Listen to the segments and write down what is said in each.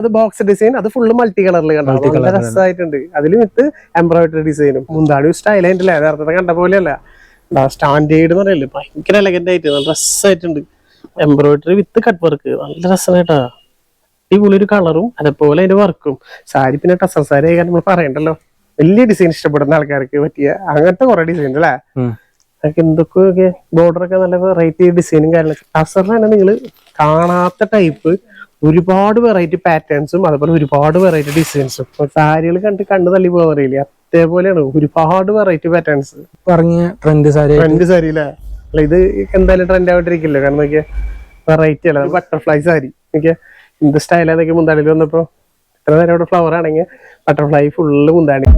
അത് box design അത് full multi കളറിൽ കണ്ടു? നല്ല. രസമായിട്ടുണ്ട് അതിൽ വിത്ത് എംബ്രോയിഡറി ഡിസൈനും മുന്താണി സ്റ്റൈൽ ആയിട്ടില്ല. അതർത്ഥത്തെ കണ്ട പോലെയല്ല. സ്റ്റാൻഡേർഡ് എന്ന് പറയല്ലേ? ഭയങ്കര എലഗന്റ് ആയിട്ട് നല്ല രസമായിട്ടുണ്ട് എംബ്രോയിഡറി വിത്ത് കട്ട് വർക്ക് നല്ല രസമായിട്ടാ അടിപൊളി ഒരു കളറും അതേപോലെ അതിന്റെ വർക്കും സാരി പിന്നെ ടസർ സാരി ആയി നമ്മൾ പറയണ്ടല്ലോ. വലിയ ഡിസൈൻ ഇഷ്ടപ്പെടുന്ന ആൾക്കാർക്ക് പറ്റിയ അങ്ങനത്തെ കുറെ ഡിസൈൻ അല്ലേ. അതൊക്കെ എന്തൊക്കെയൊക്കെ ബോർഡർ ഒക്കെ നല്ല വെറൈറ്റി ഡിസൈനും കാര്യങ്ങളൊക്കെ. ടസറിന് തന്നെ നിങ്ങൾ കാണാത്ത ടൈപ്പ് ഒരുപാട് വെറൈറ്റി പാറ്റേൺസും അതുപോലെ ഒരുപാട് വെറൈറ്റി ഡിസൈൻസും സാരികൾ കണ്ട് കണ്ടു തള്ളി പോകാൻ അറിയില്ല? അതേപോലെയാണ് ഒരുപാട് വെറൈറ്റി പാറ്റേൺസ് പറഞ്ഞ ട്രെൻഡ് സാരി ട്രെൻഡ് സാരി അല്ലേ? അല്ല ഇത് എന്തായാലും ട്രെൻഡ് ആയിട്ടിരിക്കില്ല? കാരണം നോക്കിയാൽ വെറൈറ്റി അല്ല ബട്ടർഫ്ലൈ സാരി. നോക്കിയാ എന്ത് സ്റ്റൈലാന്നൊക്കെ മുന്താണിയിൽ വന്നപ്പോ? ഇത്ര നേരം അവിടെ ഫ്ലവർ ആണെങ്കിൽ ബട്ടർഫ്ലൈ ഫുള്ള് മുന്താണി.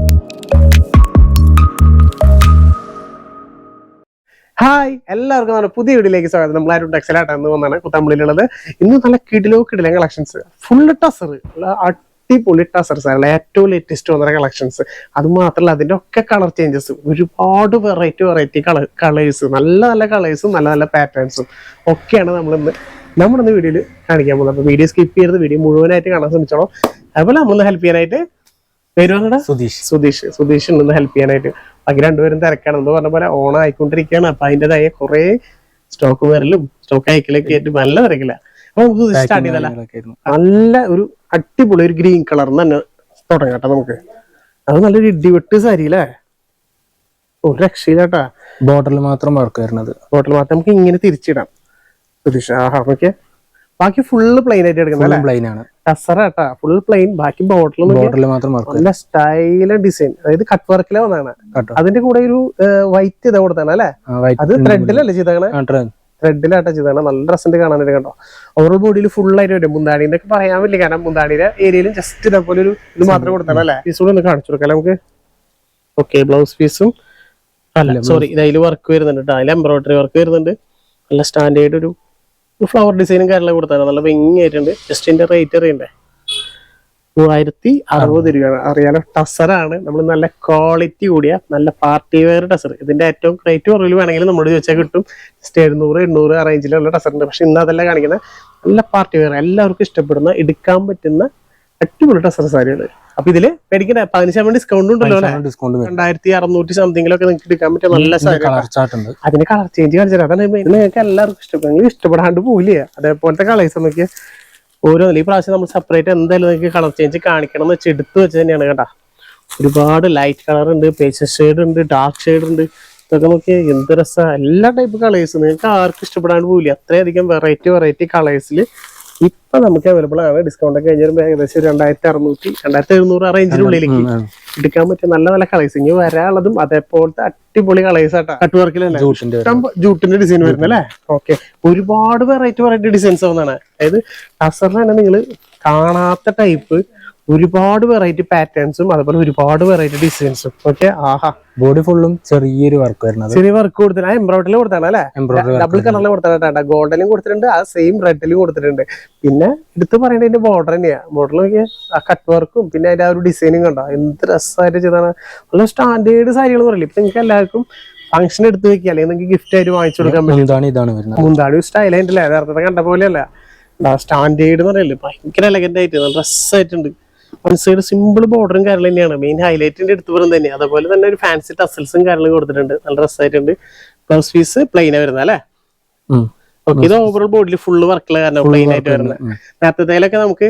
ഹായ് എല്ലാവർക്കും നമ്മുടെ പുതിയ വീഡിയോയിലേക്ക് സ്വാഗതം. നമ്മൾ ആരും ടെക്സലായിട്ട് എന്ന് വന്നാണ് കുത്തമ്പളിയിലുള്ളത് ഇന്ന് നല്ല കിടിലോ കിടില കളക്ഷൻസ് ഫുൾ ടസർ അടിപൊളി ടസർ സാർ ഏറ്റവും ലേറ്റസ്റ്റ് വന്ന കളക്ഷൻസ് അത് മാത്രമല്ല അതിന്റെ ഒക്കെ കളർ ചേഞ്ചസ് ഒരുപാട് വെറൈറ്റി വെറൈറ്റി കളർ കളേഴ്സ് നല്ല നല്ല കളേഴ്സും നല്ല നല്ല പാറ്റേൺസും ഒക്കെയാണ് നമ്മളിന്ന് നമ്മളിന്ന് വീഡിയോയിൽ കാണിക്കാൻ പോകുന്നത്. അപ്പൊ വീഡിയോ സ്കിപ്പ് ചെയ്ത് വീഡിയോ മുഴുവനായിട്ട് കാണാൻ ശ്രമിച്ചോളൂ. അതുപോലെ നമ്മളൊന്ന് ഹെൽപ്പ് ചെയ്യാനായിട്ട് പേര് സുധീഷ്. സുധീഷ്. സുധീഷ് ഉണ്ടെന്ന് ഹെൽപ്പ് ചെയ്യാനായിട്ട് ബാക്കി രണ്ടുപേരും തിരക്കാണ്. എന്ന് പറഞ്ഞ പോലെ ഓണം ആയിക്കൊണ്ടിരിക്കുകയാണ്. അപ്പൊ അതിന്റേതായ കുറെ സ്റ്റോക്ക് വരലും സ്റ്റോക്ക് അയക്കലൊക്കെ ആയിട്ട് നല്ല തിരക്കില്ല അപ്പൊ നമുക്ക് സ്റ്റാർട്ട് ചെയ്തല്ല. നല്ല ഒരു അടിപൊളി ഒരു ഗ്രീൻ കളർ തന്നെ തുടങ്ങാം കേട്ടോ നമുക്ക്. അത് നല്ലൊരു ഇടിവെട്ട് സാരി അല്ലേ ഒരു രക്ഷയില്ലാട്ടാ. ബോട്ടിൽ മാത്രം വർക്ക് വരുന്നത്. ബോട്ടിൽ മാത്രം നമുക്ക് ഇങ്ങനെ തിരിച്ചിടാം. സുധീഷ് ആഹാ നോക്കിയേ. ബാക്കി ഫുള്ള് പ്ലെയിൻ ആയിട്ട് എടുക്കുന്നത് പ്ലെയിൻ ആണ്. ടസറ കേട്ടാ. ഫുൾ പ്ലെയിൻ ബാക്കി ബോട്ടിൽ ബോട്ടിൽ മാത്രം നല്ല സ്റ്റൈല ഡിസൈൻ അതായത് കട്ട് വർക്കിലെ വന്നാണ് അതിന്റെ കൂടെ ഒരു വൈറ്റ് ഇതാ കൊടുത്താണ് അല്ലെ? അത് ത്രെഡിലല്ലേ ചെയ്തേക്കണേ? ത്രെഡിലാട്ടാ ചെയ്തതാണ് നല്ല ഡ്രസ്സിന്റെ കാണാനായിട്ട് കേട്ടോ. ഓവർ ബോഡിയിൽ ഫുൾ ആയിട്ട് വരും. മുന്താടി എന്നൊക്കെ പറയാൻ പറ്റില്ല. കാരണം മുന്താണിയുടെ ഏരിയയിലും ജസ്റ്റ് ഇതേപോലെ ഒരു ഇത് മാത്രം കൊടുത്താണ് അല്ലെ? പീസ് കൂടെ ഒന്ന് കാണിച്ചു കൊടുക്കാം നമുക്ക്? ഓക്കെ ബ്ലൗസ് പീസും അല്ല സോറി ഇതിൽ വർക്ക് വരുന്നുണ്ട് കേട്ടോ അതിൽ എംബ്രോയിഡറി വർക്ക് വരുന്നുണ്ട്. നല്ല സ്റ്റാൻഡേർഡ് ഒരു ഫ്ലവർ ഡിസൈനും കാര്യങ്ങളും കൊടുത്താൽ നല്ല ഭംഗിയായിട്ടുണ്ട്. ജസ്റ്റ് ഇതിന്റെ റേറ്റ് അറിയണ്ടേ? മൂവായിരത്തി അറുപത് രൂപയാണ്. അറിയാലോ ടസറാണ് നമ്മൾ നല്ല ക്വാളിറ്റി കൂടിയ നല്ല പാർട്ടി വെയർ ടസർ ഇതിന്റെ ഏറ്റവും റേറ്റ് കുറവിൽ വേണമെങ്കിൽ നമ്മളോട് ചോദിച്ചാൽ കിട്ടും. ജസ്റ്റ് എഴുന്നൂറ് എണ്ണൂറ് ആ റേഞ്ചിലുള്ള ടസറുണ്ട് പക്ഷെ ഇന്ന് അതല്ല കാണിക്കുന്നത് നല്ല പാർട്ടി വെയർ എല്ലാവർക്കും ഇഷ്ടപ്പെടുന്ന എടുക്കാൻ പറ്റുന്ന അടിപൊളി ടസർ സാരിയാണ് അപ്പൊ ഇതിൽ മേടിക്കണേ പതിനഞ്ച് ശതമാനം ഡിസ്കൗണ്ട് ഉണ്ടല്ലോ ഡിസ്കൗണ്ട് രണ്ടായിരത്തി അറുന്നൂറ്റി സംതിങ്ങിലൊക്കെ നിങ്ങൾക്ക് എടുക്കാൻ പറ്റിയ നല്ല സാധനം അതിന് കളർ ചേഞ്ച് കാണിച്ചാൽ അതാണ് നിങ്ങൾക്ക് എല്ലാവർക്കും ഇഷ്ടപ്പെടും ഇഷ്ടപ്പെടാണ്ട് പോവില്ല? അതേപോലത്തെ കളേഴ്സ് നമുക്ക് ഓരോ ഈ പ്രാവശ്യം നമ്മൾ സെപ്പറേറ്റ് എന്തായാലും നിങ്ങൾക്ക് കളർ ചേഞ്ച് കാണിക്കണം എന്ന് വെച്ച് എടുത്തു വെച്ച് തന്നെയാണ് കേട്ടാ. ഒരുപാട് ലൈറ്റ് കളർ ഉണ്ട് പേച്ച ഷെയ്ഡ് ഉണ്ട് ഡാർക്ക് ഷെയ്ഡ് ഉണ്ട്. ഇതൊക്കെ നോക്കിയാൽ എന്ത് രസമാണ് എല്ലാ ടൈപ്പ് കളേഴ്സ് നിങ്ങൾക്ക് ആർക്കും ഇഷ്ടപ്പെടാണ്ട് പോവില്ല? അത്രയധികം വെറൈറ്റി വെറൈറ്റി കളേഴ്സിൽ ഇപ്പൊ നമുക്ക് അവൈലബിൾ ആണ്. ഡിസ്കൗണ്ട് ഒക്കെ കഴിഞ്ഞാൽ ഏകദേശം രണ്ടായിരത്തി അറുന്നൂറ്റി രണ്ടായിരത്തി എഴുന്നൂറ് ആ റേഞ്ചിനുള്ളിലേക്ക് എടുക്കാൻ പറ്റിയ നല്ല നല്ല കളേഴ്സ് ഇനി വരാനുള്ളതും അതേപോലത്തെ അടിപൊളി കളേഴ്സ് ആട്ടാ. കട്ട് ജൂട്ടിന്റെ ഡിസൈൻ വരുന്നത്. അല്ലേ? ഓക്കെ ഒരുപാട് വെറൈറ്റി വെറൈറ്റി ഡിസൈൻസ് വന്നാണ് അതായത് തന്നെ നിങ്ങൾ കാണാത്ത ടൈപ്പ് ഒരുപാട് വെറൈറ്റി പാറ്റേൺസും അതുപോലെ ഒരുപാട് വെറൈറ്റി ഡിസൈൻസും ഓക്കെ ആഹാ. ബോഡി ഫുള്ളും ചെറിയൊരു വർക്ക് വരുന്നത്. ചെറിയ വർക്ക് കൊടുത്തിട്ട് ആ എംബ്രോയിഡറിൽ കൊടുത്താണ് അല്ലെ? എംബ്രോയിഡറി ഡബിൾ കളറിൽ കൊടുത്തിട്ടുണ്ട് ഗോൾഡനിലും കൊടുത്തിട്ടുണ്ട്. ആ സെയിം റെഡിലും കൊടുത്തിട്ടുണ്ട്. പിന്നെ എടുത്ത് പറയേണ്ടത് അതിന്റെ ബോർഡർ തന്നെയാ. ബോർഡർ നോക്കിയാൽ ആ കട്ട് വർക്കും പിന്നെ അതിന്റെ ആ ഒരു ഡിസൈനും കണ്ടോ? എന്ത് രസമായിട്ട് ചെയ്താണ്. നല്ല സ്റ്റാൻഡേർഡ് സാരികൾ പറയില്ല? ഇപ്പൊ നിങ്ങൾക്ക് എല്ലാവർക്കും ഫംഗ്ഷൻ എടുത്ത് വെക്കുക. അല്ലെങ്കിൽ നിങ്ങൾക്ക് ഗിഫ്റ്റ് ആയിട്ട് വാങ്ങിച്ചു കൊടുക്കാൻ പറ്റും. മുന്താണി സ്റ്റൈൽ ആയിട്ടില്ല? നേരത്തെ കണ്ട പോലെയല്ല. സ്റ്റാൻഡേർഡ് എന്ന് പറയില്ലേ? ഭയങ്കര എലഗന്റ് ആയിട്ട് നല്ല ഡ്രസ്സായിട്ടുണ്ട് വൺ സൈഡ് സിമ്പിൾ ബോർഡറും കാര്യം തന്നെയാണ്. മെയിൻ ഹൈലൈറ്റിന്റെ അടുത്ത് പറയുന്നത് തന്നെ. അതുപോലെ തന്നെ ഒരു ഫാൻസി ടസൽസും കാര്യങ്ങളും കൊടുത്തിട്ടുണ്ട്. നല്ല ഡ്രസ്സായിട്ടുണ്ട് ബ്ലൗസ് പീസ് പ്ലെയിനാ വരുന്നത് അല്ലേ. ഓക്കെ ഇത് ഓവറോൾ ബോഡിയിൽ ഫുള്ള് വർക്കുള്ള കാരണം പ്ലെയിൻ ആയിട്ട് വരുന്നത്. നേരത്തേലൊക്കെ നമുക്ക്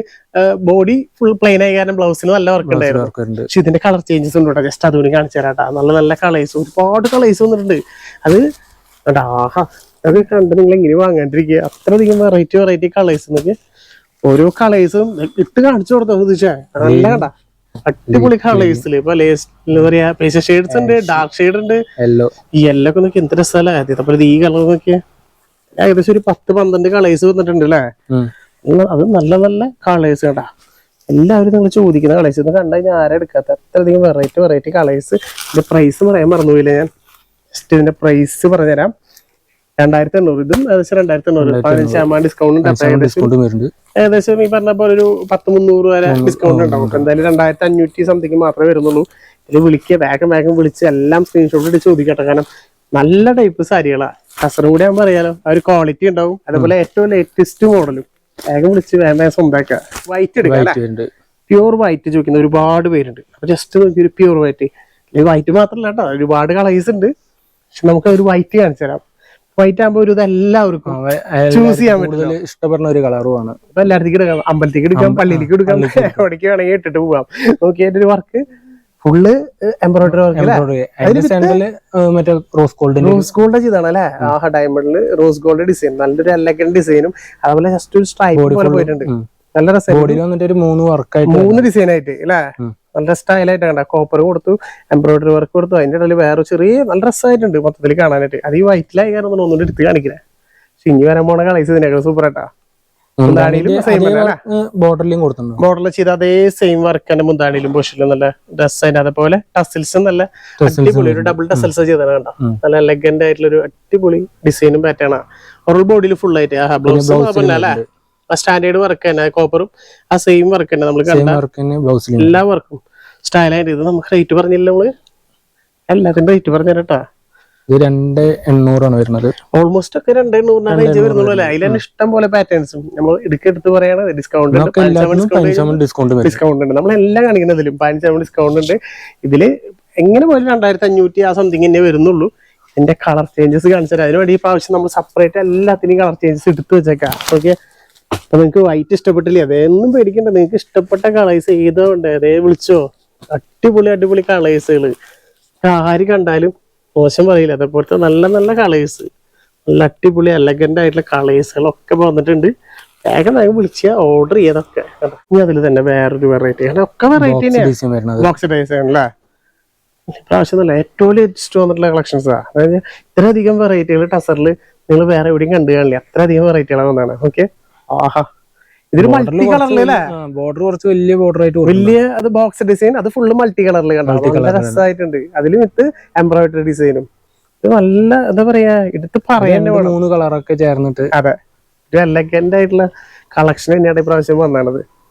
ബോഡി ഫുൾ പ്ലെയിൻ ആയ കാരണം ബ്ലൗസിന് നല്ല വർക്ക് ഉണ്ടായിരുന്നു. പക്ഷെ ഇതിന്റെ കളർ ചേഞ്ചസ് ഉണ്ട് കേട്ടോ. ജസ്റ്റ് അതുകൂടി കാണിച്ചു തരാട്ടാ നല്ല നല്ല കളേഴ്സ് ഒരുപാട് കളേഴ്സ് വന്നിട്ടുണ്ട്. അത് കണ്ടോ, ആഹാ. അത് കണ്ട് നിങ്ങൾ എങ്ങനെ വാങ്ങാണ്ടിരിക്കുക. അത്രയധികം വെറൈറ്റി വെറൈറ്റി കളേഴ്സ് എന്നൊക്കെ ഓരോ കളേഴ്സും ഇട്ട് കാണിച്ചു കൊടുത്തോ തീർച്ചയാ നല്ല കണ്ട. അടിപൊളി കളേഴ്സിൽ. ഇപ്പൊ ലേസ് എന്താ പറയാ പേശ ഷെയ്ഡ്സ് ഉണ്ട് ഡാർക്ക് ഷെയ്ഡ് ഉണ്ട്. യെല്ലോ ഈ എല്ലോ ഒക്കെ നോക്കി എന്ത് രസമല്ലേ അതേപോലെ ഈ കളർ നോക്കിയാ. ഏകദേശം ഒരു പത്ത് പന്ത്രണ്ട് കളേഴ്സ് വന്നിട്ടുണ്ട് അല്ലേ അത് നല്ല നല്ല കളേഴ്സ് കേട്ടാ എല്ലാവരും നിങ്ങൾ ചോദിക്കുന്ന കളേഴ്സ് ഒന്ന് കണ്ടു കഴിഞ്ഞാൽ ആരാ എടുക്കാത്ത? അത്രയധികം വെറൈറ്റി വെറൈറ്റി കളേഴ്സ്. ഇതിന്റെ പ്രൈസ് പറയാൻ മറന്നുപോയില്ല ഞാൻ? ജസ്റ്റ് ഇതിന്റെ പ്രൈസ് പറഞ്ഞുതരാം. രണ്ടായിരത്തി എണ്ണൂറ് ഇതും ഏകദേശം രണ്ടായിരത്തി എണ്ണൂറ് പതിനഞ്ച് ശതമാനം ഡിസ്കൗണ്ട് ഏകദേശം ഈ പറഞ്ഞ പോലെ ഒരു പത്ത് മുന്നൂറ് വരെ ഡിസ്കൗണ്ട് ഉണ്ടാവും എന്തായാലും രണ്ടായിരത്തി അഞ്ഞൂറ്റി സംതിങ് മാത്രമേ വരുന്നുള്ളൂ. ഇത് വിളിക്കുക വേഗം വേഗം വിളിച്ച് എല്ലാം സ്ക്രീൻഷോട്ട് ഇട്ട് ചോദിക്കട്ടെ. കാരണം നല്ല ടൈപ്പ് സാരികളാ. കസറും കൂടെ ആകുമ്പോൾ അറിയാലോ ആ ഒരു ക്വാളിറ്റി ഉണ്ടാവും. അതുപോലെ ഏറ്റവും ലേറ്റസ്റ്റ് മോഡലും വേഗം വിളിച്ച് വേഗം സ്വന്തമാക്കുക. വൈറ്റ് എടുക്കാം പ്യൂർ വൈറ്റ് ചോദിക്കുന്ന ഒരുപാട് പേരുണ്ട്. അപ്പൊ ജസ്റ്റ് നോക്കി ഒരു പ്യൂർ വൈറ്റ് വൈറ്റ് മാത്രമല്ല കേട്ടോ. ഒരുപാട് കളേഴ്സ് ഉണ്ട്. പക്ഷെ നമുക്ക് ഒരു വൈറ്റ് കാണിച്ചു തരാം വൈറ്റ് ആകുമ്പോൾ ഒരു എല്ലാവർക്കും ചൂസ് ചെയ്യാൻ പറ്റും ഇഷ്ടപ്പെടുന്ന ഒരു കളറുമാണ്. അപ്പൊ എല്ലായിടത്തേക്ക് എടുക്കാം അമ്പലത്തേക്ക് എടുക്കാം പള്ളിയിലേക്ക് എടുക്കാം എവിടേക്ക് വേണമെങ്കിൽ ഇട്ടിട്ട് പോവാം. നോക്കി എന്റെ ഒരു വർക്ക് ഫുള്ള് എംബ്രോയിഡറി വർക്ക് മറ്റേ റോസ് ഗോൾഡിന്റെ റോസ് ഗോൾഡ് ചെയ്താണ് അല്ലെ? ആ ഡയമണ്ടിൽ റോസ് ഗോൾഡ് ഡിസൈൻ നല്ലൊരു എലഗന്റ് ഡിസൈനും അതുപോലെ ജസ്റ്റ് ഒരു സ്ട്രൈപ്പ് പോലെ പോയിട്ടുണ്ട്. നല്ല ബോഡിയിൽ വന്നിട്ട് ഒരു മൂന്ന് വർക്കായിട്ട് മൂന്ന് ഡിസൈൻ ആയിട്ട് അല്ലേ. നല്ല സ്റ്റൈലായിട്ട് കണ്ട. കോപ്പർ കൊടുത്തു എംബ്രോയിഡറി വർക്ക് കൊടുത്തു. അതിന്റെ ഇടയിൽ വേറെ ചെറിയ നല്ല രസമായിട്ടുണ്ട് മൊത്തത്തിൽ കാണാനായിട്ട്. അത് ഈ വൈറ്റിലായി കാരണം ഒന്നുകൂടി എടുത്ത് കാണിക്കില്ല പക്ഷെ ഇനി വരാൻ പോണ കളേസ് ഇതിനേക്കാൾ സൂപ്പർ ആയിട്ടാ? ബോർഡറിലും കൊടുത്തിട്ടുണ്ട്. മോഡൽ ചെയ്ത അതേ സെയിം വർക്ക് തന്നെ മുന്താണിയിലും ബുഷിലും നല്ല ഡ്രസ് അതിന്റെ അതേപോലെ ടസിൽസും നല്ല അടിപൊളി. ഒരു ഡബിൾ ടസിൽസ് ചെയ്താണ് കണ്ടോ? നല്ല എലഗന്റ് ആയിട്ടുള്ള ഒരു അടിപൊളി ഡിസൈനും പാറ്റേണാ ഓറൽ ബോഡിയിൽ ഫുൾ ആയിട്ട്. ആ ബ്ലൗസ് അല്ലേ? ആ സ്റ്റാൻഡേർഡ് വർക്ക് തന്നെ കോപ്പറും ആ സെയിം വർക്ക് തന്നെ നമ്മൾ കണ്ട എല്ലാ വർക്കും സ്റ്റൈലായിട്ട് ഇത് നമുക്ക് റേറ്റ് പറഞ്ഞില്ല നമ്മൾ? എല്ലാത്തിന്റെ റേറ്റ് പറഞ്ഞു തരട്ടാ. ഇത് രണ്ട് എണ്ണൂറാണ് വരുന്നത്. ഓൾമോസ്റ്റ് ഒക്കെ രണ്ട് എണ്ണൂറിനാണ് റേഞ്ച് വരുന്നുള്ളൂ അല്ലേ? അതിൽ ഇഷ്ടം പോലെ പാറ്റേൺസും നമ്മൾ ഇടുക്കി എടുത്ത് പറയാണ് ഡിസ്കൗണ്ട് എല്ലാത്തിനും ഡിസ്കൗണ്ട് ഡിസ്കൗണ്ട് ഉണ്ട്. നമ്മളെല്ലാം കാണിക്കുന്നതിലും പതിനഞ്ച് ശതമാനം ഡിസ്കൗണ്ട് ഉണ്ട്. ഇതിൽ എങ്ങനെ പോലും രണ്ടായിരത്തി അഞ്ഞൂറ്റി ആ സംതിങ് തന്നെ വരുന്നുള്ളൂ. എന്റെ കളർ ചേഞ്ചസ് കാണിച്ചാൽ അതിനുവേണ്ടി ഈ പ്രാവശ്യം നമ്മൾ സെപ്പറേറ്റ് എല്ലാത്തിനും കളർ ചേഞ്ചസ് എടുത്ത് വെച്ചേക്കാം. ഓക്കെ അപ്പൊ നിങ്ങൾക്ക് വൈറ്റ് ഇഷ്ടപ്പെട്ടില്ലേ? അതൊന്നും പേടിക്കണ്ട. നിങ്ങൾക്ക് ഇഷ്ടപ്പെട്ട കളേഴ്സ് ഏതോ ഉണ്ട് അതേ വിളിച്ചോ. അടിപൊളി അടിപൊളി കളേഴ്സുകൾ ആര് കണ്ടാലും മോശം പറയില്ല. അതേപോലത്തെ നല്ല നല്ല കളേഴ്സ് നല്ല അടിപൊളി എലഗന്റ് ആയിട്ടുള്ള കളേഴ്സുകളൊക്കെ വന്നിട്ടുണ്ട്. വേഗം വേഗം വിളിച്ച ഓർഡർ ചെയ്തൊക്കെ. ഇനി അതിൽ തന്നെ വേറൊരു വെറൈറ്റി ഒക്കെ വെറൈറ്റി ബോക്സ് ഡിസൈൻ അല്ലേ ഇപ്രാവശ്യം നല്ല ഏറ്റവും ലേറ്റസ്റ്റ് വന്നിട്ടുള്ള കളക്ഷൻസാ അതായത് ഇത്രയധികം വെറൈറ്റികൾ ടസറിൽ നിങ്ങൾ വേറെ എവിടെയും കണ്ടു കാണില്ല. അത്രയധികം വെറൈറ്റികളാണ് വന്നതാണ് ഓക്കെ ആഹാ. ഇതൊരു മൾട്ടി കളറിൽ ബോർഡർ കുറച്ച് വലിയ ബോർഡർ ആയിട്ട് വലിയ അത് ബോക്സ് ഡിസൈൻ അത് ഫുള്ള് മൾട്ടി കളറിൽ കണ്ടോ? രസമായിട്ടുണ്ട് അതിൽ വിത്ത് എംബ്രോയിഡറി ഡിസൈനും ഇത് നല്ല എന്താ പറയാ എടുത്ത് പറയാൻ മൂന്ന് കളറൊക്കെ ചേർന്നിട്ട്. അതെ. ഒരു എലഗന്റ് ആയിട്ടുള്ള കളക്ഷൻ തന്നെയാണ് ഇപ്രാവശ്യം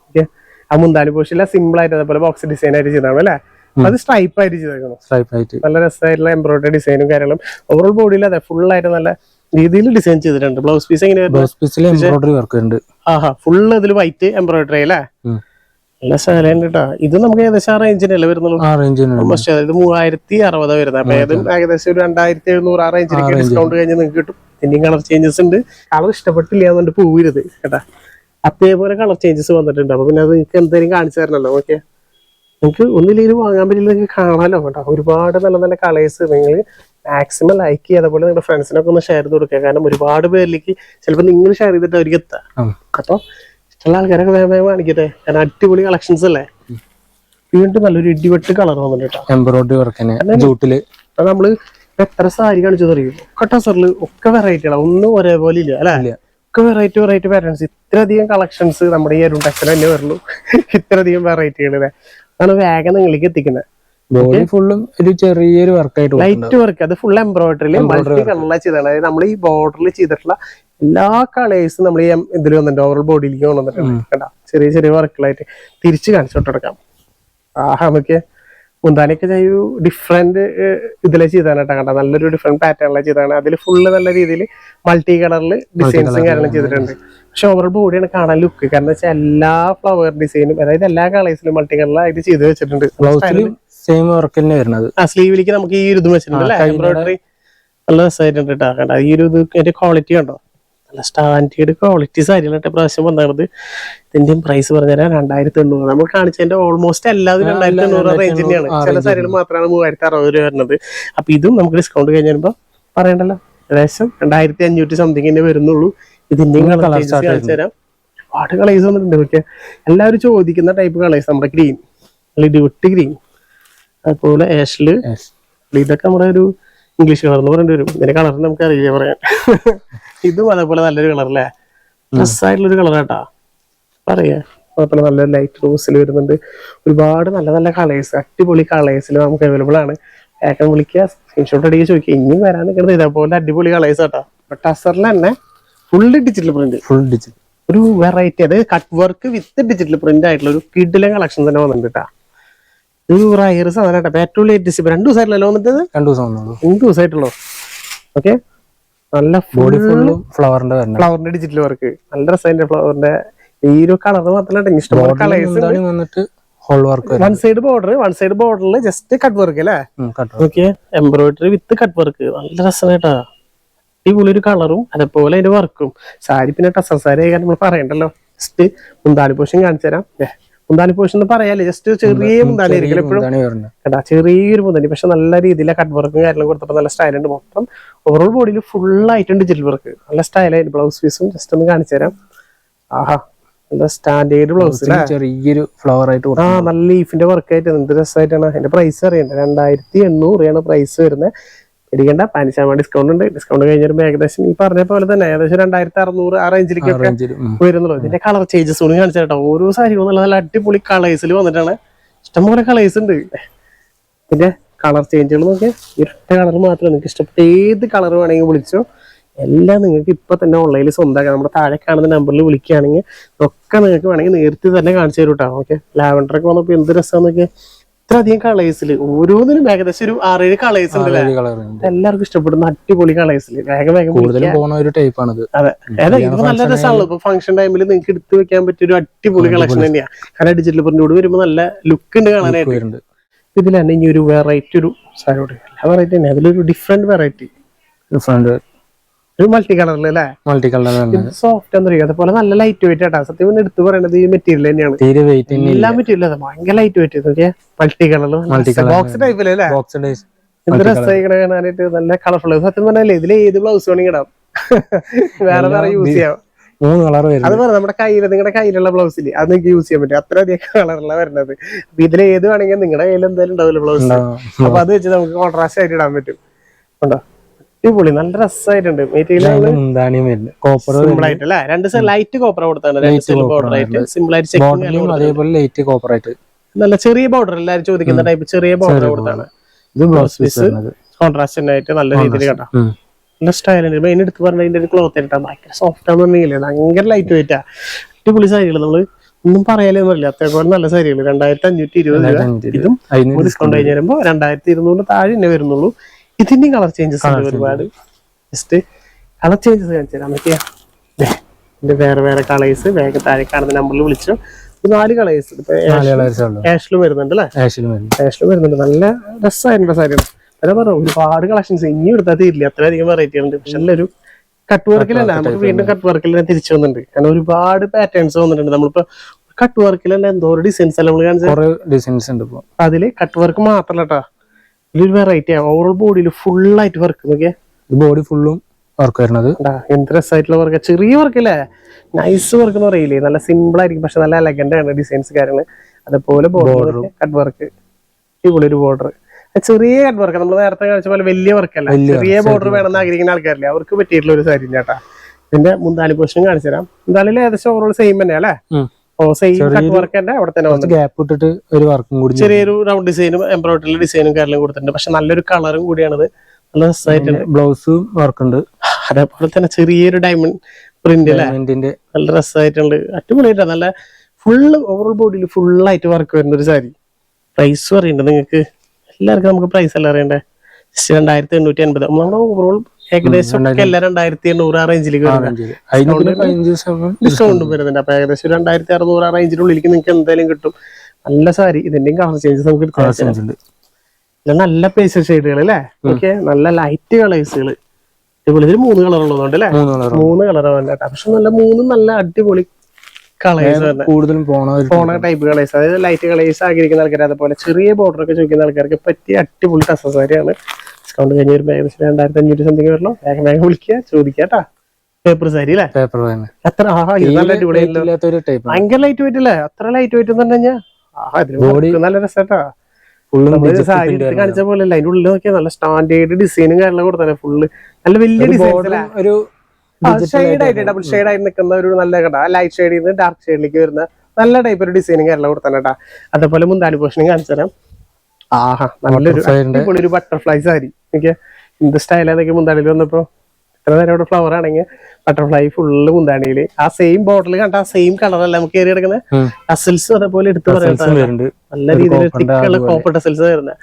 ഓക്കെ? ആ മുന്താലി പോഷില്ല സിമ്പിൾ ആയിട്ട് അതേപോലെ ബോക്സ് ഡിസൈൻ ആയിട്ട് ചെയ്താണ് അല്ലേ? അത് സ്ട്രൈപ്പ് ആയിട്ട് ചെയ്തേക്കണം. സ്ട്രൈപ്പ് ആയിട്ട്. നല്ല രസമായിട്ടുള്ള എംബ്രോയിഡറി ഡിസൈനും കാര്യങ്ങളും. ഓവറോൾ ബോഡിയിൽ അതെ ഫുൾ ആയിട്ട് നല്ല രീതിയിൽ ഡിസൈൻ ചെയ്തിട്ടുണ്ട്. ബ്ലൗസ് പീസ് എങ്ങനെയായിരുന്നു ബ്ലൗസ് പീസിൽ എംബ്രോയിഡറി വർക്ക് ഉണ്ട്. ആഹാ ഫുള്ള് ഇതിൽ വൈറ്റ് എംബ്രോയിഡറി അല്ലേ? നല്ല സാലൻഡ് കേട്ടോ ഇത് നമുക്ക് ഏകദേശം ആ റേഞ്ചിനല്ലേ വരുന്നുള്ളൂ? അതായത് മൂവായിരത്തി അറുപത് വരുന്നത്. അപ്പൊ ഏതും ഏകദേശം ഒരു രണ്ടായിരത്തി എഴുന്നൂറ് ആ റേഞ്ചിലേക്ക് ഡിസ്കൗണ്ട് കഴിഞ്ഞ് നിങ്ങൾക്ക് കിട്ടും. ഇനിയും കളർ ചേഞ്ചസ് ഉണ്ട്. കളർ ഇഷ്ടപ്പെട്ടില്ല എന്നുകൊണ്ട് പോവരുത് കേട്ടാ. അതേപോലെ കളർ ചേഞ്ചസ് വന്നിട്ടുണ്ട്. അപ്പൊ പിന്നെ അത് നിങ്ങൾക്ക് എന്തെങ്കിലും കാണിച്ചു തരണല്ലോ ഓക്കെ നിങ്ങൾക്ക് ഒന്നില്ലെങ്കിലും വാങ്ങാൻ പറ്റില്ല നിങ്ങൾക്ക് കാണാലോ കേട്ടോ. ഒരുപാട് നല്ല നല്ല കളേഴ്സ് നിങ്ങൾ മാക്സിമം ലൈക്ക് ചെയ്യുക അതുപോലെ നിങ്ങളുടെ ഫ്രണ്ട്സിനൊക്കെ ഒന്ന് ഷെയർ ചെയ്ത് കൊടുക്കുക. കാരണം ഒരുപാട് പേരിലേക്ക് ചിലപ്പോൾ നിങ്ങൾ ഷെയർ ചെയ്തിട്ട് അവർക്ക് എത്താം. അപ്പോൾ അപ്പൊ ഇഷ്ടമുള്ള ആൾക്കാരൊക്കെ വേഗം വേഗം കാണിക്കട്ടെ കാരണം അടിപൊളി കളക്ഷൻസ് അല്ലേ? വീണ്ടും നല്ലൊരു ഇടിവെട്ട് കളർ വന്നിട്ട് കേട്ടോ. എംബ്രോയിഡറി വർക്കിന് ജൂട്ടിൽ നമ്മൾ എത്ര സാരി കാണിച്ചു അറിയും? ഒക്കെ ടസറിൽ ഒക്കെ വെറൈറ്റികളാണ് ഒന്നും ഒരേപോലെ ഇല്ല അല്ലെ. ഒക്കെ വെറൈറ്റി വെറൈറ്റി പാറ്റേൺസ് ഇത്രയധികം കളക്ഷൻസ് നമ്മുടെ ഈ അരുൺ ടെക്സിൽ തന്നെ വരുള്ളൂ ഇത്രയധികം വെറൈറ്റികൾ അതാണ് വേഗം നിങ്ങളിലേക്ക് എത്തിക്കുന്നത്. ബോഡി ഫുള്ളും ഒരു ചെറിയൊരു വർക്കായിട്ട് ലൈറ്റ് വർക്ക് അത് ഫുൾ എംബ്രോയിഡറിയിൽ മൾട്ടി കളറിലാണ് ചെയ്തതാണ് അതായത് നമ്മൾ ഈ ബോർഡറിൽ ചെയ്തിട്ടുള്ള എല്ലാ കളേഴ്സും നമ്മൾ ഈ ഇതിൽ വന്നിട്ടുണ്ട്. ഓവറോൾ ബോഡിയിലേക്ക് കൊണ്ടുവന്നിട്ടുണ്ട് ചെറിയ ചെറിയ വർക്കുകളായിട്ട് തിരിച്ച് കാണിച്ചു കൊടുക്കാം. ആഹാ നമുക്ക് മുന്താനൊക്കെ ഒരു ഡിഫറെന്റ് ഇതിലെ ചെയ്താണ് കേട്ടോ. കണ്ട? നല്ലൊരു ഡിഫറെന്റ് പാറ്റേണിലെ ചെയ്താണ് അതിൽ ഫുള്ള് നല്ല രീതിയിൽ മൾട്ടി കളറിൽ ഡിസൈൻസും കാര്യങ്ങളും ചെയ്തിട്ടുണ്ട്. പക്ഷെ ഓവറോൾ ബോഡിയാണ് കാണാൻ ലുക്ക് കാരണം വെച്ചാൽ എല്ലാ ഫ്ലവർ ഡിസൈനും അതായത് എല്ലാ കളേഴ്സിലും മൾട്ടി കളറിലായിട്ട് ചെയ്ത് വെച്ചിട്ടുണ്ട്. സെയിം വർക്ക് തന്നെ വരുന്നത്. ആ സ്ലീവിലേക്ക് നമുക്ക് ഈ ഒരു ഇത് വെച്ചിട്ടുണ്ട് എംബ്രോയിഡറി നല്ല രസമായിട്ടുണ്ട് കേട്ടോ കണ്ട? ഈ ഒരു ഇത് അതിന്റെ ക്വാളിറ്റി ഉണ്ടോ നല്ല സ്റ്റാൻഡേർഡ് ക്വാളിറ്റി സാരികളായിട്ട് പ്രാവശ്യം വന്നത് ഇതിന്റെയും പ്രൈസ് പറഞ്ഞാൽ രണ്ടായിരത്തി എണ്ണൂറ് നമ്മൾ കാണിച്ചതിന്റെ ഓൾമോസ്റ്റ് എല്ലാതും രണ്ടായിരത്തി എണ്ണൂറ് റേഞ്ച് തന്നെയാണ്. ചില സാരികൾ മാത്രമാണ് മൂവായിരത്തി അറുപത് രൂപ വരുന്നത്. അപ്പൊ ഇതും നമുക്ക് ഡിസ്കൗണ്ട് കഴിഞ്ഞ് വരുമ്പോ പറയണ്ടല്ലോ? ഏകദേശം രണ്ടായിരത്തി അഞ്ഞൂറ്റി സംതിങ് തന്നെ വരുന്നുള്ളൂ. ഇതിന്റെയും കളർ കാണിച്ചു തരാം. ഒരുപാട് കളേഴ്സ് വന്നിട്ടുണ്ട്. ഓക്കെ എല്ലാവരും ചോദിക്കുന്ന ടൈപ്പ് കളേഴ്സ് നമ്മുടെ ഗ്രീൻ ഡ്യൂട്ടി ഗ്രീൻ അതുപോലെ ആഷിൽ. ഇതൊക്കെ നമ്മുടെ ഒരു ഇംഗ്ലീഷ് കളർ എന്ന് പറയേണ്ടി വരും. ഇതിന്റെ കളർ നമുക്ക് അറിയില്ല പറയാൻ? ഇതും അതേപോലെ നല്ലൊരു കളർ അല്ലേ? ഡ്രസ്സായിട്ടുള്ളൊരു കളർ കേട്ടാ പറയാ. അതേപോലെ നല്ല ലൈറ്റ് റോസിൽ വരുന്നുണ്ട്. ഒരുപാട് നല്ല നല്ല കളേഴ്സ് അടിപൊളി കളേഴ്സിൽ നമുക്ക് അവൈലബിൾ ആണ്. ഏക്കം വിളിക്കുക. സ്ക്രീൻഷോട്ട് അടിക്കുക ചോദിക്കുക. ഇനിയും വരാൻ നിൽക്കുന്നത് ഇതേപോലെ അടിപൊളി കളേഴ്സ് കേട്ടോ ടസറിൽ തന്നെ full digital print full digital ഒരു വെറൈറ്റി അത് cut work with digital print ആയിട്ടുള്ള ഒരു കിഡിലെ കളക്ഷൻ തന്നെ വന്നിട്ടുണ്ട് കേട്ടാ ഒരു റയർ സാധനം കേട്ടോ ഏറ്റവും ലേറ്റസ്റ്റ് രണ്ട് രണ്ടു ദിവസമായിട്ടല്ലോ വന്നിട്ടത്? രണ്ടു ദിവസം വന്നുള്ളൂ രണ്ട് ദിവസമായിട്ടുള്ളൂ. ഓക്കെ നല്ല ബോഡി ഫുൾ ഫ്ലവറിന്റെ ഡിജിറ്റൽ വർക്ക് നല്ല ഫ്ലവറിന്റെ ഈ ഒരു കളർ മാത്രമല്ല ഇഷ്ടംപോലെ കളേഴ്സ് മുന്താണി വന്നിട്ട് whole work one side border one side ബോർഡറിൽ ജസ്റ്റ് കട്ട് വർക്ക് അല്ലേ? Okay embroidery with cut work നല്ല രസമായിട്ടാ. അടിപൊളി ഒരു കളറും അതേപോലെ അതിന്റെ വർക്കും സാരി പിന്നെ ടസർ സാരി ആയി നമ്മൾ പറയണ്ടല്ലോ. ജസ്റ്റ് മുന്താലി പോഷൻ കാണിച്ചു തരാം. മുന്താലി പോഷൻ എന്ന് പറയാല്ലേ? ജസ്റ്റ് ചെറിയ മുന്താലി ആയിരിക്കും എപ്പോഴും. കേട്ടാ ചെറിയൊരു മുന്താലി പക്ഷെ നല്ല രീതിയിലെ കട്ട് വർക്കും കാര്യങ്ങളും കൊടുത്തപ്പോൾ നല്ല സ്റ്റൈൽ ഉണ്ട്. മൊത്തം ഓവറോൾ ബോഡിയിൽ ഫുൾ ആയിട്ടുണ്ട് ഡിജിറ്റൽ വർക്ക് നല്ല സ്റ്റൈലായിട്ട് ബ്ലൗസ് പീസും ജസ്റ്റ് ഒന്ന് കാണിച്ചു തരാം. ആഹാ നല്ല സ്റ്റാൻഡേർഡ് ബ്ലൗസ് ചെറിയൊരു ഫ്ലവർ ആയിട്ട് ആ നല്ല ലീഫിന്റെ വർക്ക് ആയിട്ട് എന്ത് രസമായിട്ടാണ് അതിന്റെ പ്രൈസ് അറിയണ്ട. രണ്ടായിരത്തി എണ്ണൂറ് രൂപയാണ് പ്രൈസ് വരുന്നത്. ഇരിക്കണ്ട ശതമാനം ഡിസ്കൗണ്ട് ഉണ്ട്. ഡിസ്കൗണ്ട് കഴിഞ്ഞ വരുമ്പോൾ ഏകദേശം ഈ പറഞ്ഞ പോലെ തന്നെ ഏകദേശം രണ്ടായിരത്തി അറുന്നൂറ് ആ റേഞ്ചിലേക്ക് വരുന്നുള്ളൂ. ഇതിന്റെ കളർ ചേഞ്ചസ് ഒന്നും കാണിച്ചു കേട്ടോ ഓരോ സാരിയും നല്ല നല്ല അടിപൊളി കളേഴ്സിൽ വന്നിട്ടാണ്. ഇഷ്ടംപോലെ കളേഴ്സ് ഉണ്ട്. പിന്നെ കളർ ചേഞ്ചുകൾ നോക്കിയാൽ ഇരട്ട കളർ മാത്രമേ നിങ്ങൾക്ക് ഇഷ്ടപ്പെട്ട. ഏത് കളർ വേണമെങ്കിൽ വിളിച്ചോ. എല്ലാം നിങ്ങൾക്ക് ഇപ്പൊ തന്നെ ഓൺലൈനിൽ സ്വന്തമാക്കാം. നമ്മുടെ താഴെ കാണുന്ന നമ്പറിൽ വിളിക്കുകയാണെങ്കിൽ ഒക്കെ നിങ്ങൾക്ക് വേണമെങ്കിൽ നേരത്തെ തന്നെ കാണിച്ചു തരും കേട്ടോ ഓക്കെ? ലാവൻഡർ ഒക്കെ വന്നപ്പോൾ എന്ത് രസമാന്നൊക്കെ ഇത്ര അധികം കളേഴ്സിൽ ഓരോന്നിനും ഏകദേശം ഒരു ആറേഴ് കളേഴ്സ് ഉണ്ട്. എല്ലാവർക്കും ഇഷ്ടപ്പെടുന്ന അടിപൊളി കളേഴ്സിൽ വേഗം ഒരു ടൈപ്പ് ആണിത്. അതെ. അതെ ഇത് നല്ല രസമാണല്ലോ ഇപ്പൊ ഫംഗ്ഷൻ ടൈമിൽ നിങ്ങൾക്ക് എടുത്തു വെക്കാൻ പറ്റിയ ഒരു അടിപൊളി കളക്ഷൻ തന്നെയാണ് കാരണം ഡിജിറ്റൽ പ്രിന്റോട് വരുമ്പോൾ നല്ല ലുക്ക് ഉണ്ട് കാണാനായിട്ട്. ഇതിൽ തന്നെ ഇനി ഒരു വെറൈറ്റി ഒരു സാരോട് വെറൈറ്റി തന്നെ. അതിലൊരു ഡിഫറെന്റ് വെറൈറ്റി ഫ്രണ്ട് ഒരു മൾട്ടി കളർ അല്ലേ? മൾട്ടി കളർ സോഫ്റ്റ് എന്ന് പറയും അതുപോലെ നല്ല ലൈറ്റ് വെയിറ്റ് ആട്ടാ. സത്യം എടുത്ത് എടുത്തു പറയണത് ഈ മെറ്റീരിയൽ തന്നെയാണ്. തീരെ വെയിറ്റ് എല്ലാ മെറ്റീരിയലും അതെ. ഭയങ്കര ലൈറ്റ് വെയിറ്റ് നോക്കിയാ മൾട്ടി കളർ ബോക്സ് ടൈപ്പ് അല്ലേ? ബോക്സ് എന്ത് രസമായിക്കണ കാണാനായിട്ട്. നല്ല കളർഫുൾ സത്യം പറഞ്ഞാലേ ഇതിൽ ഏത് ബ്ലൗസ് വേണമെങ്കിൽ ഇടാം. വേറെ വേറെ യൂസ് ചെയ്യാം. മൂന്ന് കളർ വരുന്നത്. അത് പറഞ്ഞ നമ്മുടെ കയ്യിൽ നിങ്ങളുടെ കയ്യിലുള്ള ബ്ലൗസിൽ അത് നിങ്ങൾക്ക് യൂസ് ചെയ്യാൻ പറ്റും. അത്ര അധികം കളറുള്ള വരുന്നത് അപ്പൊ ഇതിൽ ഏത് വേണമെങ്കിൽ നിങ്ങളുടെ കയ്യിൽ എന്തായാലും ഉണ്ടാവില്ല ബ്ലൗസ് അപ്പൊ അത് വെച്ച് നമുക്ക് കോൺട്രാസ്റ്റ് ആയിട്ട് ഇടാൻ പറ്റും. ഉണ്ടോ? അടിപൊളി നല്ല രസമായിട്ടുണ്ട് മെറ്റീരിയൽ കോപ്പർ സിമ്പിൾ ആയിട്ട് അല്ലേ? രണ്ട് ലൈറ്റ് കോപ്പർ കൊടുത്താണ്. രണ്ട് സൈഡ് ബോർഡർ ആയിട്ട്. സിമ്പിൾ ആയിട്ട് അതേപോലെ ലൈറ്റ് കോപ്പർ ആയിട്ട്. നല്ല ചെറിയ ബോർഡർ എല്ലാവരും ചോദിക്കുന്ന ടൈപ്പ് ചെറിയ ബോർഡർ കൊടുത്താണ്. ഇത് ബ്ലൗസ് പീസ് കോൺട്രാസ്റ്റ് ആയിട്ട് നല്ല രീതിയിൽ കേട്ടോ. നല്ല സ്റ്റൈലുണ്ട് മെയിൻ എടുത്ത് പറഞ്ഞ ഇതിന്റെ ഒരു ക്ലോത്ത് ആയിട്ടാ ഭയങ്കര സോഫ്റ്റ് ആണെന്ന് പറഞ്ഞില്ലേ? ഭയങ്കര ലൈറ്റ് വെയിറ്റാ അടിപൊളി സാരികൾ നമ്മൾ ഒന്നും പറയാലേ ഒന്നുമില്ല അതേപോലെ നല്ല സാരികൾ രണ്ടായിരത്തി അഞ്ഞൂറ്റി ഇരുപത് രൂപ. ഇതും ഡിസ്കൗണ്ട് കഴിഞ്ഞ് വരുമ്പോ രണ്ടായിരത്തി ഇരുന്നൂറ് താഴെ തന്നെ വരുന്നുള്ളൂ. ഇതിന്റെയും കളർ ചേഞ്ചസ് ഉണ്ട് ഒരുപാട്. ജസ്റ്റ് കളർ ചേഞ്ചസ് കാണിച്ചു തരാം. ഇതിന്റെ വേറെ വേറെ കളേഴ്സ് വേഗം താഴെ കാണുന്ന നമ്പറിൽ വിളിച്ചു. നാല് കളേഴ്സ് ആഷിലും വരുന്നുണ്ട് അല്ലേ? ആഷിലും വരുന്നുണ്ട്. നല്ല രസമായിട്ടുള്ള സാരിയാണ് അതാ പറഞ്ഞു ഒരുപാട് കളക്ഷൻസ്. ഇനി എടുത്താൽ തീരില്ല അത്രയധികം വെറൈറ്റി ഉണ്ട്. പക്ഷെ നല്ലൊരു കട്ട് വർക്കിലല്ല നമുക്ക് വീണ്ടും കട്ട് വർക്കിൽ തന്നെ തിരിച്ചു വന്നിട്ടുണ്ട്. കാരണം ഒരുപാട് പാറ്റേൺസ് വന്നിട്ടുണ്ട്. നമ്മളിപ്പോ കട്ട് വർക്കിൽ തന്നെ എന്തോ ഡിസൈൻസ് എല്ലാം നമ്മൾ കാണിച്ചു കുറെ ഡിസൈൻസ് ഉണ്ട് അതിൽ കട്ട് വർക്ക് മാത്രല്ല കേട്ടാ ഇതിലൊരു വെറൈറ്റി ഓവറോൾ ബോഡിയിൽ ഫുൾ ആയിട്ട് വർക്ക് നോക്കിയാ. ബോഡി ഫുള്ളും വർക്ക് വരുന്നത്. എന്ത് രസമായിട്ടുള്ള വർക്ക് ചെറിയ വർക്ക് അല്ലേ? നൈസ് വർക്ക് എന്ന് പറയില്ലേ? നല്ല സിമ്പിൾ ആയിരിക്കും പക്ഷെ നല്ല എലഗന്റ് ആണ് ഡിസൈൻസ് കാര്യങ്ങൾ അതുപോലെ ബോർഡർ കട്ട് വർക്ക് ഇവിടെ ഒരു ബോർഡർ ചെറിയ കട്ട് വർക്ക് നമ്മൾ നേരത്തെ കാണിച്ച പോലെ വലിയ വർക്ക് അല്ല. ചെറിയ ബോർഡർ വേണമെന്ന് ആഗ്രഹിക്കുന്ന ആൾക്കാരില്ലേ? അവർക്ക് പറ്റിയിട്ടുള്ള ഒരു സാരി ചേട്ടാ ഇതിന്റെ മുന്താലി പോഷൻ കാണിച്ചു തരാം മുന്താലിൽ ഏകദേശം ഓവറോൾ സെയിം തന്നെ അല്ലേ? ഗ്യാപ്പ് ഇട്ടിട്ട് ഒരു വർക്കും കൂടി ചെറിയൊരു റൗണ്ട് ഡിസൈനും എംബ്രോയിഡറി ഡിസൈനും കാര്യങ്ങളും കൊടുത്തിട്ടുണ്ട്. പക്ഷെ നല്ലൊരു കളറും കൂടിയാണത്. നല്ല രസമായിട്ടുണ്ട് ബ്ലൗസും വർക്കുണ്ട് അതേപോലെ തന്നെ ചെറിയൊരു ഡയമണ്ട് പ്രിന്റ് ഡയമണ്ടിന്റെ നല്ല രസമായിട്ടുണ്ട് അടിപൊളിയായിട്ടാ. നല്ല ഫുള്ള് ഓവറോൾ ബോഡിയിൽ ഫുള്ളായിട്ട് വർക്ക് വരുന്ന ഒരു സാരി. പ്രൈസ് അറിയണ്ടേ നിങ്ങൾക്ക്. എല്ലാവർക്കും നമുക്ക് പ്രൈസ് അല്ല അറിയണ്ടേ? രണ്ടായിരത്തി എണ്ണൂറ്റി അൻപത്. നമ്മുടെ ഓവറോൾ ഏകദേശം എല്ലാം രണ്ടായിരത്തി എണ്ണൂറ് ആ റേഞ്ചിലേക്ക് ഡിസ്കൗണ്ട് വരുന്നുണ്ട്. അപ്പൊ ഏകദേശം രണ്ടായിരത്തി അറുന്നൂറ് ആ റേഞ്ചിനുള്ളിലേക്ക് നിങ്ങൾക്ക് എന്തായാലും കിട്ടും. നല്ല സാരി ഇതിന്റെയും കളർ ചേഞ്ചസ് നമുക്ക് നല്ല പേസ്റ്റൽ ഷെയ്ഡുകൾ അല്ലേ? ഓക്കെ നല്ല ലൈറ്റ് കളേഴ്സുകൾ ഇതുപോലെ ഇതിൽ മൂന്ന് കളർ ഉള്ളതുകൊണ്ട് അല്ലേ? മൂന്ന് കളർ വേണ്ട പക്ഷെ നല്ല മൂന്നും നല്ല അടിപൊളി കളേഴ്സ് കൂടുതലും പോണ ടൈപ്പ് കളേഴ്സ് അതായത് ലൈറ്റ് കളേഴ്സ് ആഗ്രഹിക്കുന്ന ആൾക്കാർ അതുപോലെ ചെറിയ ബോർഡർ ഒക്കെ ചോദിക്കുന്ന ആൾക്കാർക്ക് പറ്റിയ അടിപൊളി ടസസാരിയാണ് ഡിസ്കൗണ്ട് കഴിഞ്ഞ വരുമ്പോൾ ഏകദേശം രണ്ടായിരത്തി അഞ്ഞൂറ് സംതിങ് വരണം. വേഗം വേഗം വിളിക്കുക ചോദിക്കാട്ടാ പേപ്പർ സാരി അല്ലേ പേപ്പർ എത്ര? ആഹാ ഇത് നല്ല ടൈപ്പ് ഭയങ്കര ലൈറ്റ് വെയിറ്റ് അല്ലേ അത്ര ലൈറ്റ് വെയിറ്റ് എന്ന് പറഞ്ഞു കഴിഞ്ഞാൽ ആഹാ ഇതിന് നല്ല രസാട്ടാ സാരി എടുത്ത് കാണിച്ച പോലെ അല്ല അതിന്റെ ഉള്ളിൽ നോക്കിയാൽ നല്ല സ്റ്റാൻഡേർഡ് ഡിസൈനും കാര്യങ്ങളും കൊടുത്തല്ലേ ഫുള്ള് നല്ല വലിയ ഡിസൈൻ ഒരു ഷെയ്ഡ് ആയിട്ട് ഡബിൾ ഷെയ്ഡ് ആയിട്ട് നിൽക്കുന്ന ഒരു നല്ല കട ലൈറ്റ് ഷെയ്ഡിൽ നിന്ന് ഡാർക്ക് ഷെയ്ഡിലേക്ക് വരുന്ന നല്ല ടൈപ്പ് ഒരു ഡിസൈനും കാര്യങ്ങളും കൊടുത്തന്നെ കേട്ടാ. അതേപോലെ മുന്താനി പോഷനും കാണിച്ചു തരാം ആഹാ നല്ലൊരു അടിപൊളി ഒരു ബട്ടർഫ്ലൈ സാരി. എനിക്ക് എന്ത് സ്റ്റൈൽ ഏതൊക്കെ മുന്താണിയിൽ വന്നപ്പോ ഇത്ര നേരം ഇവിടെ ഫ്ലവർ ആണെങ്കിൽ ബട്ടർഫ്ലൈ ഫുള്ള് മുന്താണിയിൽ ആ സെയിം ബോട്ടിൽ കണ്ട ആ സെയിം കളറല്ല നമുക്ക് കയറി കിടക്കുന്ന. ടസൽസ് അതേപോലെ എടുത്ത് പറയാം നല്ല രീതിയിൽ തിക്കുള്ള കോപ്പർ ടസൽസ് വരുന്നത്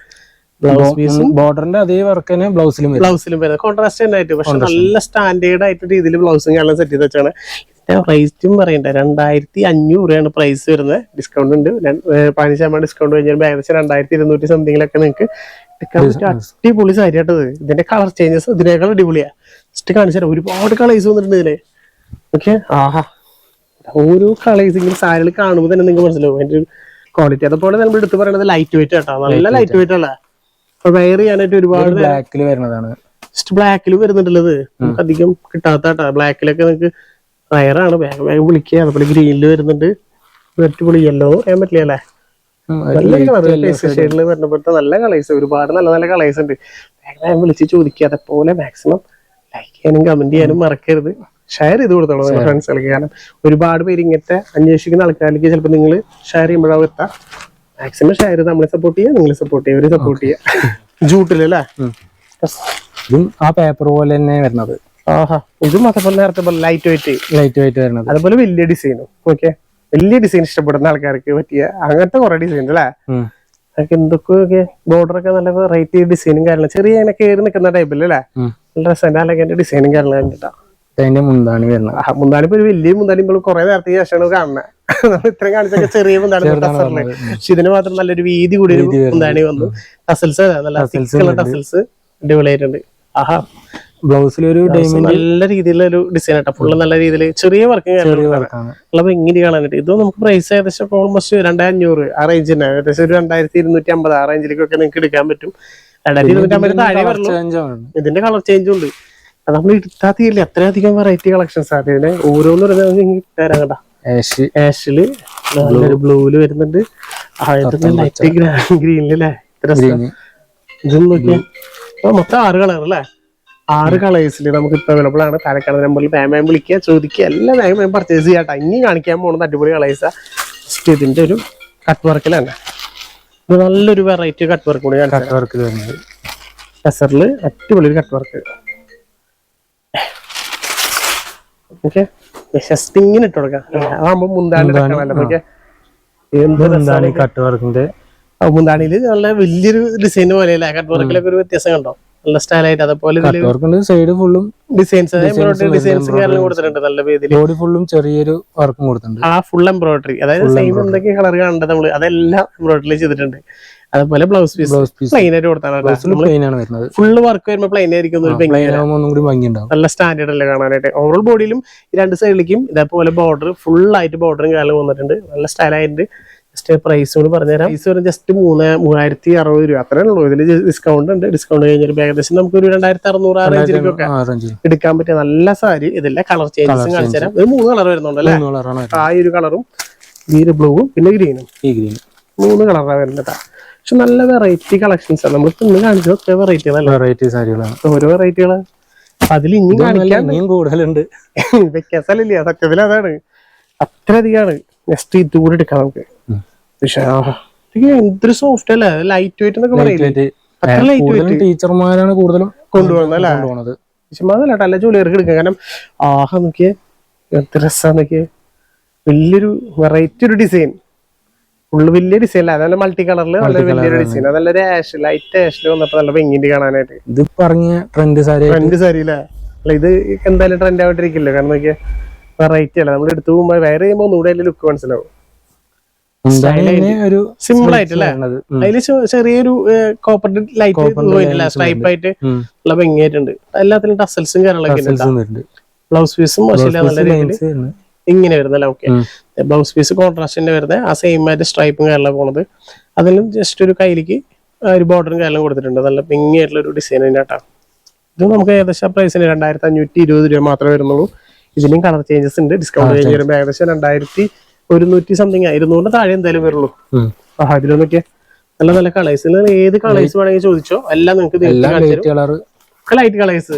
ബ്ലൗസ് പീസും ബോർഡറിന്റെ അതേ വർക്ക് തന്നെ ബ്ലൗസിലും ബ്ലൗസിലും വരുന്നത് കോൺട്രാസ്റ്റ് തന്നെ ആയിട്ട് പക്ഷെ നല്ല സ്റ്റാൻഡേർഡ് ആയിട്ട് രീതിയിൽ ബ്ലൗസും കാണാൻ സെറ്റ് ചെയ്ത് വെച്ചാണ്. ഇതിന്റെ റേറ്റും പറയണ്ട. രണ്ടായിരത്തി അഞ്ഞൂറ് രൂപയാണ് പ്രൈസ് വരുന്നത്. ഡിസ്കൗണ്ട് ഉണ്ട്. പതിനഞ്ച് ശതമാനം ഡിസ്കൗണ്ട് കഴിഞ്ഞാൽ ഏകദേശം രണ്ടായിരത്തി ഇരുന്നൂറ്റി സംതിങ്ങിലൊക്കെ നിങ്ങൾക്ക് എടുക്കാൻ പറ്റും. അടിപൊളി സാരി കേട്ടത് ഇതിന്റെ കളർ ചേഞ്ചസ് ഇതിനേക്കാൾ അടിപൊളിയാ. ജസ്റ്റ് കാണിച്ചു തരാം ഒരുപാട് കളേഴ്സ് വന്നിട്ടുണ്ട് ഇതിലെ. ഓക്കെ ആഹാ. ഓരോ കളേഴ്സ് ഇങ്ങനെ സാരികൾ കാണുമ്പോൾ തന്നെ നിങ്ങൾക്ക് മനസ്സിലാവും. അതിന്റെ ക്വാളിറ്റി അതുപോലെ നമ്മൾ എടുത്ത് പറയുന്നത് ലൈറ്റ് വെയിറ്റ് ആട്ടോ. നല്ല ലൈറ്റ് വെയിറ്റ് അല്ല വെയർ ചെയ്യാനായിട്ട് ഒരുപാട് ബ്ലാക്കിൽ വരുന്നതാണ്. ജസ്റ്റ് ബ്ലാക്കിൽ വരുന്നുണ്ടല്ലോ അധികം കിട്ടാത്ത ബ്ലാക്കിലൊക്കെ നിങ്ങൾക്ക് റയറാണ് വേഗം വേഗം വിളിക്കുക അതുപോലെ ഗ്രീനിൽ വരുന്നുണ്ട്. അടിപൊളി യെല്ലോ പറയാൻ പറ്റില്ല അല്ലേ? നല്ല ഷെയ്ഡിൽ വരുന്നപ്പോഴത്തെ നല്ല കളേഴ്സ് ഒരുപാട് നല്ല നല്ല കളേഴ്സ് ഉണ്ട്. വേഗം വേഗം വിളിച്ച് ചോദിക്കുക അതേപോലെ മാക്സിമം ലൈക്ക് ചെയ്യാനും കമന്റ് ചെയ്യാനും മറക്കരുത്. ഷെയർ ചെയ്ത് കൊടുത്തോളൂ നിങ്ങളുടെ ഫ്രണ്ട്സുകൾക്ക് കാരണം ഒരുപാട് പേര് ഇങ്ങനത്തെ അന്വേഷിക്കുന്ന ആൾക്കാരിലേക്ക് ചിലപ്പോൾ നിങ്ങൾ ഷെയർ ചെയ്യുമ്പോഴാവും എത്താം. മാക്സിമം ഷെയർ ചെയ്ത് നമ്മളെ സപ്പോർട്ട് ചെയ്യുക നിങ്ങൾ സപ്പോർട്ട് ചെയ്യുക സപ്പോർട്ട് ചെയ്യുക. ജൂട്ടിലല്ലേ. ഇതും ആ പേപ്പർ പോലെ തന്നെ വരുന്നത്. ആഹാ ഇതും അതേപോലെ നേരത്തെ പോലെ ലൈറ്റ് വെയിറ്റ് ലൈറ്റ് വെയിറ്റ് വരുന്നത്. അതുപോലെ വലിയ ഡിസൈനും ഓക്കെ വലിയ ഡിസൈൻ ഇഷ്ടപ്പെടുന്ന ആൾക്കാർക്ക് പറ്റിയ അങ്ങനത്തെ കുറെ ഡിസൈൻ അല്ലേ. അതൊക്കെ എന്തൊക്കെ ബോർഡർ ഒക്കെ നല്ല വെറൈറ്റി ഡിസൈനും കാര്യങ്ങളും. ചെറിയ ഇങ്ങനെ കയറി നിൽക്കുന്ന ടൈപ്പിൽ അല്ലേ. നല്ല രസം അല്ലെങ്കിൽ ഡിസൈനും കാര്യങ്ങളും കണ്ടിട്ടാ. അതിന്റെ മുന്താണി വരുന്നത്. മുന്താണി ഇപ്പൊ ഒരു വലിയ മുന്താണി ഇപ്പോൾ കുറെ നേരത്തെ ശേഷമാണ് കാണുന്നത് നമ്മൾ ഇത്രയും കാണിച്ചൊക്കെ ചെറിയ മുന്താണി ചെറുതാണ് പക്ഷെ ഇതിന് മാത്രം നല്ലൊരു വീതി കൂടി മുന്താണി വന്നു. ടസൽസ് നല്ല. ടസൽസ് അടിപൊളിയായിട്ടുണ്ട്. ആഹാ ബ്ലൗസിൽ ഒരു ഡയമണ്ട് നല്ല രീതിയിലുള്ള ഒരു ഡിസൈൻ ആട്ടോ. ഫുള്ള് നല്ല രീതിയിൽ ചെറിയ വർക്ക് അപ്പൊ ഇങ്ങനെ കാണാനായിട്ട്. ഇത് നമുക്ക് പ്രൈസ് ഏകദേശം ഓൾമോസ്റ്റ് രണ്ടായിരം അഞ്ഞൂറ് ആ റേഞ്ച് തന്നെ. ഏകദേശം ഒരു രണ്ടായിരത്തി ഇരുന്നൂറ്റി അമ്പത് ആ റേഞ്ചിലേക്കൊക്കെ നിങ്ങൾക്ക് എടുക്കാൻ പറ്റും. രണ്ടായിരത്തി ഇരുന്നൂറ്റി അമ്പത് താഴെ വരുള്ളൂ ഇതിന്റെ കളർ ചേഞ്ച് ഉണ്ട്. അത് നമ്മൾ എടുത്താൽ തീരില്ല. അത്രയധികം വെറൈറ്റി കളക്ഷൻസ് ആണ് ഇതിന് ഓരോന്ന് പറയുന്നത് തരാം കേട്ടാ. ആഷിൽ നല്ലൊരു ബ്ലൂവിൽ വരുന്നുണ്ട്. ലൈറ്റ് ഗ്രീനിൽ അല്ലേ ഇത്ര രസം. ഇതും നോക്കിയാ. മൊത്തം ആറ് കളർ അല്ലേ ആറ് കളേഴ്സിൽ നമുക്ക് ഇപ്പൊ അവൈലബിൾ ആണ്. പാലക്കാട് നമ്പറിൽ വേഗം വിളിക്കുക ചോദിക്കുക. എല്ലാം വേഗം വേഗം പർച്ചേസ് ചെയ്യാട്ടോ. ഇനി കാണിക്കാൻ പോകുന്നത് അടിപൊളി കളേഴ്സാ ജസ്റ്റ് ഇതിന്റെ ഒരു കട്ട് വർക്കിലാണ് ഇത് നല്ലൊരു വെറൈറ്റി കട്ട് വർക്ക് കൂടി കട്ട് വർക്കിൽ വരുന്നത് ടെസറിൽ അടിപൊളി ഒരു കട്ട് വർക്ക് ഓക്കെ ഇട്ട് കൊടുക്കാം. അതാകുമ്പോ മുന്താണി എന്ത് കട്ട് വർക്കിന്റെ നല്ല വലിയൊരു ഡിസൈൻ പോലെയല്ലേ? കട്ട് വർക്കിലൊക്കെ ഒരു വ്യത്യാസം കണ്ടോ? നല്ല സ്റ്റൈലായിട്ട് അതുപോലെ സൈഡ് ഫുള്ളും ഡിസൈൻസ് എംബ്രോയിഡറി ഡിസൈൻസ് കൊടുത്തിട്ടുണ്ട് നല്ല രീതിയിൽ ബോഡി ഫുള്ളും ചെറിയൊരു വർക്കും കൊടുത്തിട്ടുണ്ട്. ആ ഫുൾ എംബ്രോയിഡറി അതായത് സെയിം എന്തൊക്കെ കളർ കാണേണ്ടത് നമ്മൾ അതെല്ലാം എംബ്രോയിഡറി ചെയ്തിട്ടുണ്ട്. അതുപോലെ blouse piece blouse piece plain ആയിട്ട് കൊടുത്താണ് വരുന്നത്. ഫുള്ള് വർക്ക് വരുമ്പോൾ പ്ലെയിൻ ആയിരിക്കും നല്ല സ്റ്റാൻഡേർഡ് അല്ലേ കാണാനായിട്ട്. ഓവറോൾ ബോഡിയിലും രണ്ട് സൈഡിലേക്കും ഇതേപോലെ ബോർഡർ ഫുൾ ആയിട്ട് ബോർഡറും കാലം വന്നിട്ടുണ്ട്. നല്ല സ്റ്റൈൽ ആയിട്ട് ജസ്റ്റ് പ്രൈസ് കൂടി പറഞ്ഞുതരാം. പ്രൈസ് വരും ജസ്റ്റ് മൂന്ന് മൂവായിരത്തി അറുപത് രൂപ. അത്രേ ഉള്ളൂ. ഇതിൽ ഡിസ്കൗണ്ട് ഉണ്ട്. ഡിസ്കൗണ്ട് കഴിഞ്ഞൊരു ഏകദേശം നമുക്ക് ഒരു രണ്ടായിരത്തി അറുന്നൂറ് ആ റേഞ്ചിലേക്കൊക്കെ എടുക്കാൻ പറ്റിയ നല്ല സാരി. ഇതിലെ കളർ ചേഞ്ചസും കാണിച്ചു തരാം ഒരു മൂന്ന് കളർ വരുന്നുണ്ട് അല്ലേ? ആ ഒരു കളറും ഈ ഒരു ബ്ലൂവും പിന്നെ ഗ്രീനും ഈ ഗ്രീൻ മൂന്ന് കളറാണ് വരുന്നത് പക്ഷെ നല്ല വെറൈറ്റി കളക്ഷൻസ് ആണ്. നമ്മൾ ഇന്ന് കാണിച്ചതൊക്കെ വെറൈറ്റികളല്ലേ വെറൈറ്റി സാരികളാണ്. ഓരോ വെറൈറ്റികളാണ് അതിൽ ഇനിയും കാണിക്കാൻ കൂടുതലുണ്ട്. വ്യത്യാസമില്ല. സത്യത്തിൽ അതാണ്. അത്രയധികമാണ് നെക്സ്റ്റ് ഈ ദൂരം എടുക്കാം നമുക്ക്. പക്ഷേ എന്തൊരു സോഫ്റ്റ് അല്ലേ? ലൈറ്റ് വെയിറ്റ് എന്നൊക്കെ പറയുന്നത് ടീച്ചർമാരാണ് കൂടുതലും കൊണ്ടുപോകുന്നത് അല്ലേ? കൊണ്ടുപോകുന്നത്. ടീച്ചർമാരല്ല നല്ല ജോലിയർക്ക് എടുക്കാം കാരണം ആഹ നോക്കിയേ എന്ത് രസമാണ് നോക്കിയേ. വലിയൊരു വെറൈറ്റി ഒരു ഡിസൈൻ ഫുള്ള് വലിയ ഡിസൈൻ അല്ല. അതല്ല മൾട്ടി കളറിൽ നല്ല വലിയൊരു ഡിസൈൻ അതല്ലൊരു ആഷ് ലൈറ്റ് ആഷിൽ വന്നപ്പോ നല്ല വെങ്ങിന്റെ കാണാനായിട്ട്. ഇത് പറഞ്ഞ ട്രെൻഡ് സാരി ട്രെൻഡ് സാരി അല്ലേ? അല്ല ഇത് എന്തായാലും ട്രെൻഡ് ആയിട്ടിരിക്കില്ല? കാരണം നോക്കിയാ വെറൈറ്റി അല്ല. നമ്മൾ എടുത്തു പോകുമ്പോൾ വേറെ ചെയ്യുമ്പോൾ ഒന്നുകൂടെ അതിന്റെ ലുക്ക് മനസ്സിലാവും. ഒരു സിമ്പിൾ ആയിട്ടല്ലേ? അല്ലേ. അതിൽ ചെറിയൊരു കോപ്പർ ലൈറ്റ് സ്ട്രൈപ്പ് ആയിട്ട് ഉള്ള ഭംഗിയായിട്ടുണ്ട്. എല്ലാത്തിലും ടസൽസും കാര്യങ്ങളൊക്കെ. ബ്ലൗസ് പീസും മോശമില്ല നല്ല രീതിയിൽ. ഇങ്ങനെ വരുന്നല്ല? ഓക്കെ ബ്ലൗസ് പീസ് കോൺട്രാസ്റ്റിന്റെ വരുന്നത് ആ സെയിം ആയിട്ട് സ്ട്രൈപ്പും കാര്യങ്ങളും പോണത്. അതിലും ജസ്റ്റ് ഒരു കയ്യിലേക്ക് ഒരു ബോർഡറും കാര്യങ്ങളും കൊടുത്തിട്ടുണ്ട്. നല്ല ഭംഗിയായിട്ടുള്ള ഒരു ഡിസൈൻ അതിനാട്ടാ ഇത് നമുക്ക് ഏകദേശം പ്രൈസിന് രണ്ടായിരത്തി അഞ്ഞൂറ്റി ഇരുപത് രൂപ മാത്രമേ വരുന്നുള്ളൂ. ഇതിലും കളർ ചേഞ്ചസ് ഉണ്ട്. ഡിസ്കൗണ്ട് കഴിഞ്ഞ് വരുമ്പോൾ ഏകദേശം രണ്ടായിരത്തി ഒരുന്നൂറ്റി സംതിങ് ഇരുന്നൂറിന് താഴെ എന്തായാലും വരുള്ളൂ. ആ ഇതിലൊന്നൊക്കെ നല്ല നല്ല കളേഴ്സ് ഏത് കളേഴ്സ് വേണമെങ്കിൽ ചോദിച്ചോ. എല്ലാം നിങ്ങൾക്ക് എല്ലാം ലൈറ്റ് കളേഴ്സ്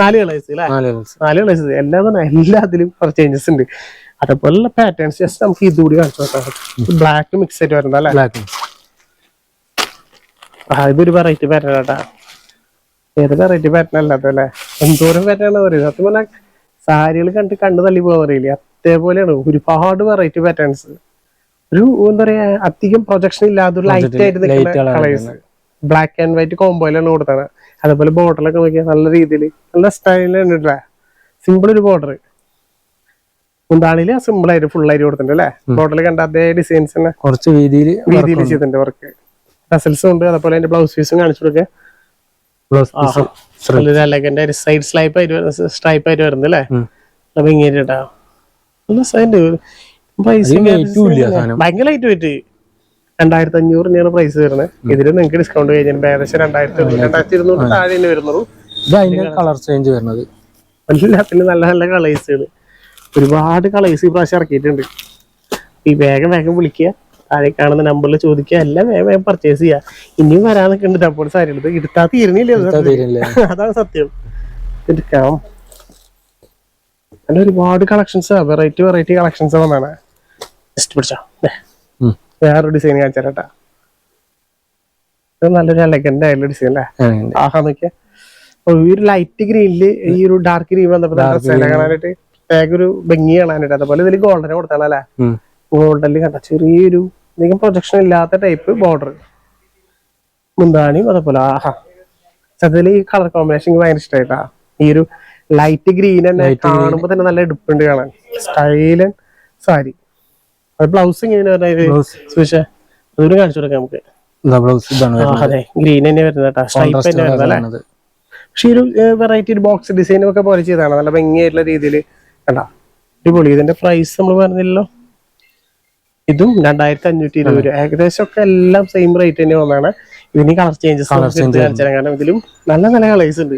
നാല് കളേഴ്സ് അല്ലേ നാല് കളേഴ്സ് നാല് കളേഴ്സ് എല്ലാം അതിലും എല്ലാത്തിലും ചേഞ്ചസ് ഉണ്ട്. അതേപോലെ പാറ്റേൺസ് ജസ്റ്റ് നമുക്ക് ഇതുകൂടി കാണിച്ചു നോക്കാം ബ്ലാക്ക് മിക്സ് ആയിട്ട് വരുന്നത് അല്ലേ? ബ്ലാക്ക് ആ ഇതൊരു വെറൈറ്റി പാറ്റേൺ ആട്ടാ. ഏത് വെറൈറ്റി പാറ്റേൺ അല്ലാത്തല്ലേ എന്തോരം പാറ്റേൺ പറയുന്നത് സത്യം പറഞ്ഞാൽ സാരികൾ കണ്ട് കണ്ണ് തള്ളി പോകാൻ പറയില്ലേ അതേപോലെയാണ് ഒരുപാട് വെറൈറ്റി പാറ്റേൺസ് ഒരു എന്താ പറയാ അധികം പ്രൊജക്ഷൻ ഇല്ലാതെ ഒരു ലൈറ്റ് ആയിട്ട് നിൽക്കുന്ന കളേഴ്സ് ബ്ലാക്ക് ആൻഡ് വൈറ്റ് കോമ്പോയിലാണ് കൊടുത്തത്. അതേപോലെ ബോർഡറിലൊക്കെ നോക്കിയാൽ നല്ല രീതിയിൽ നല്ല സ്റ്റൈലാണ് ഇട്ടേ സിമ്പിൾ ഒരു ബോർഡർ മുന്താളിയിൽ സിമ്പിൾ ആയിട്ട് ഫുൾ ആയിട്ട് കൊടുത്തിട്ടുണ്ട് അല്ലേ ബോർഡറിൽ കണ്ട അതേ ഡിസൈൻസ് തന്നെ. കുറച്ച് വീതിയിൽ രീതിയിൽ ചെയ്തിട്ടുണ്ട് വർക്ക് റസൽസും ഉണ്ട് അതേപോലെ അതിന്റെ ബ്ലൗസ് പീസും കാണിച്ചു കൊടുക്കുക ബ്ലൗസ് പീസ് നല്ലൊരു സൈഡ് സ്ലൈപ്പ് ആയിട്ട് വരുന്ന സ്ട്രൈപ്പ് ആയിട്ട് വരുന്നത് അല്ലേ അപ്പൊ ഇങ്ങനെ ഇട്ടാ. ഭയങ്കര ലൈറ്റ് വെയിറ്റ് രണ്ടായിരത്തി അഞ്ഞൂറിനാണ് പ്രൈസ് വരുന്നത്. ഇതിൽ നിങ്ങൾക്ക് ഡിസ്കൗണ്ട് കഴിഞ്ഞാൽ ഏകദേശം രണ്ടായിരത്തി രണ്ടായിരത്തി ഇരുന്നൂറ് താഴെ വരുന്നുള്ളൂ. കളർ ചേഞ്ച് വരുന്നത്. എല്ലാത്തിനും നല്ല നല്ല കളേഴ്സുകൾ ഒരുപാട് കളേഴ്സ് ഈ പ്രാവശ്യം ഇറക്കിയിട്ടുണ്ട്. ഈ വേഗം വേഗം വിളിക്കുക. താഴെ കാണുന്ന നമ്പറിൽ ചോദിക്കുക. എല്ലാം വേഗം വേഗം പർച്ചേസ് ചെയ്യുക ഇനിയും വരാനൊക്കെ ഉണ്ട് അപ്പോൾ സാരി എടുത്ത് എടുത്താ തീരുന്നില്ല. അതാണ് സത്യം. എടുക്കാം. അല്ല ഒരുപാട് കളക്ഷൻസ് വെറൈറ്റി വെറൈറ്റി കളക്ഷൻസ് വന്നാണ് ജസ്റ്റ് പിടിച്ചോ. വേറൊരു ഡിസൈൻ കാണിച്ചാലട്ടാ നല്ലൊരു എലഗന്റ് ആയിട്ടുള്ള ഡിസൈൻ അല്ലേ? ആഹാ നോക്കിയ. ഈ ഒരു ലൈറ്റ് ഗ്രീനിൽ ഈ ഒരു ഡാർക്ക് ഗ്രീൻ വന്നപ്പോ കാണാനായിട്ട്? പ്രത്യേക ഒരു ഭംഗി കാണാനായിട്ട്. അതുപോലെ ഇതിൽ ഗോൾഡനെ കൊടുത്താണ് അല്ലേ കണ്ട ചെറിയൊരു അധികം പ്രൊജക്ഷൻ ഇല്ലാത്ത ടൈപ്പ് ബോർഡർ മുന്താണിയും അതേപോലെ ആഹാ. സത്യത്തിൽ ഈ കളർ കോമ്പിനേഷൻ എനിക്ക് ഭയങ്കര ഇഷ്ടമായിട്ടാ ഈ ഒരു ലൈറ്റ് ഗ്രീൻ തന്നെ കാണുമ്പോ തന്നെ നല്ല എടുപ്പുണ്ട് കാണാൻ. സ്റ്റൈലൻ സാരി. ബ്ലൗസ് ഇങ്ങനെ. സുഷ അതൊരു കാണിച്ചു കൊടുക്കാം നമുക്ക്. ബ്ലൗസ് ഇതാണ് അതെ. ഗ്രീൻ തന്നെ വരുന്നത് സ്ട്രൈപ്പ് തന്നെ വരുന്നത് പക്ഷെ ഒരു വെറൈറ്റി ഒരു ബോക്സ് ഡിസൈനും ഒക്കെ പോലെ ചെയ്താണ് നല്ല ഭംഗിയായിട്ടുള്ള രീതിയിൽ കണ്ടാ? അടിപൊളി. ഇതിന്റെ പ്രൈസ് നമ്മൾ പറഞ്ഞില്ലല്ലോ. ഇതും രണ്ടായിരത്തി അഞ്ഞൂറ്റി ഇരുപത് രൂപ. ഏകദേശം ഒക്കെ എല്ലാം സെയിം റേറ്റ് തന്നെ വന്നാണ്. ഇനി കളർ ചേഞ്ചസ് കാണിച്ചാൽ കാരണം ഇതിലും നല്ല നല്ല കളേഴ്സ് ഉണ്ട്.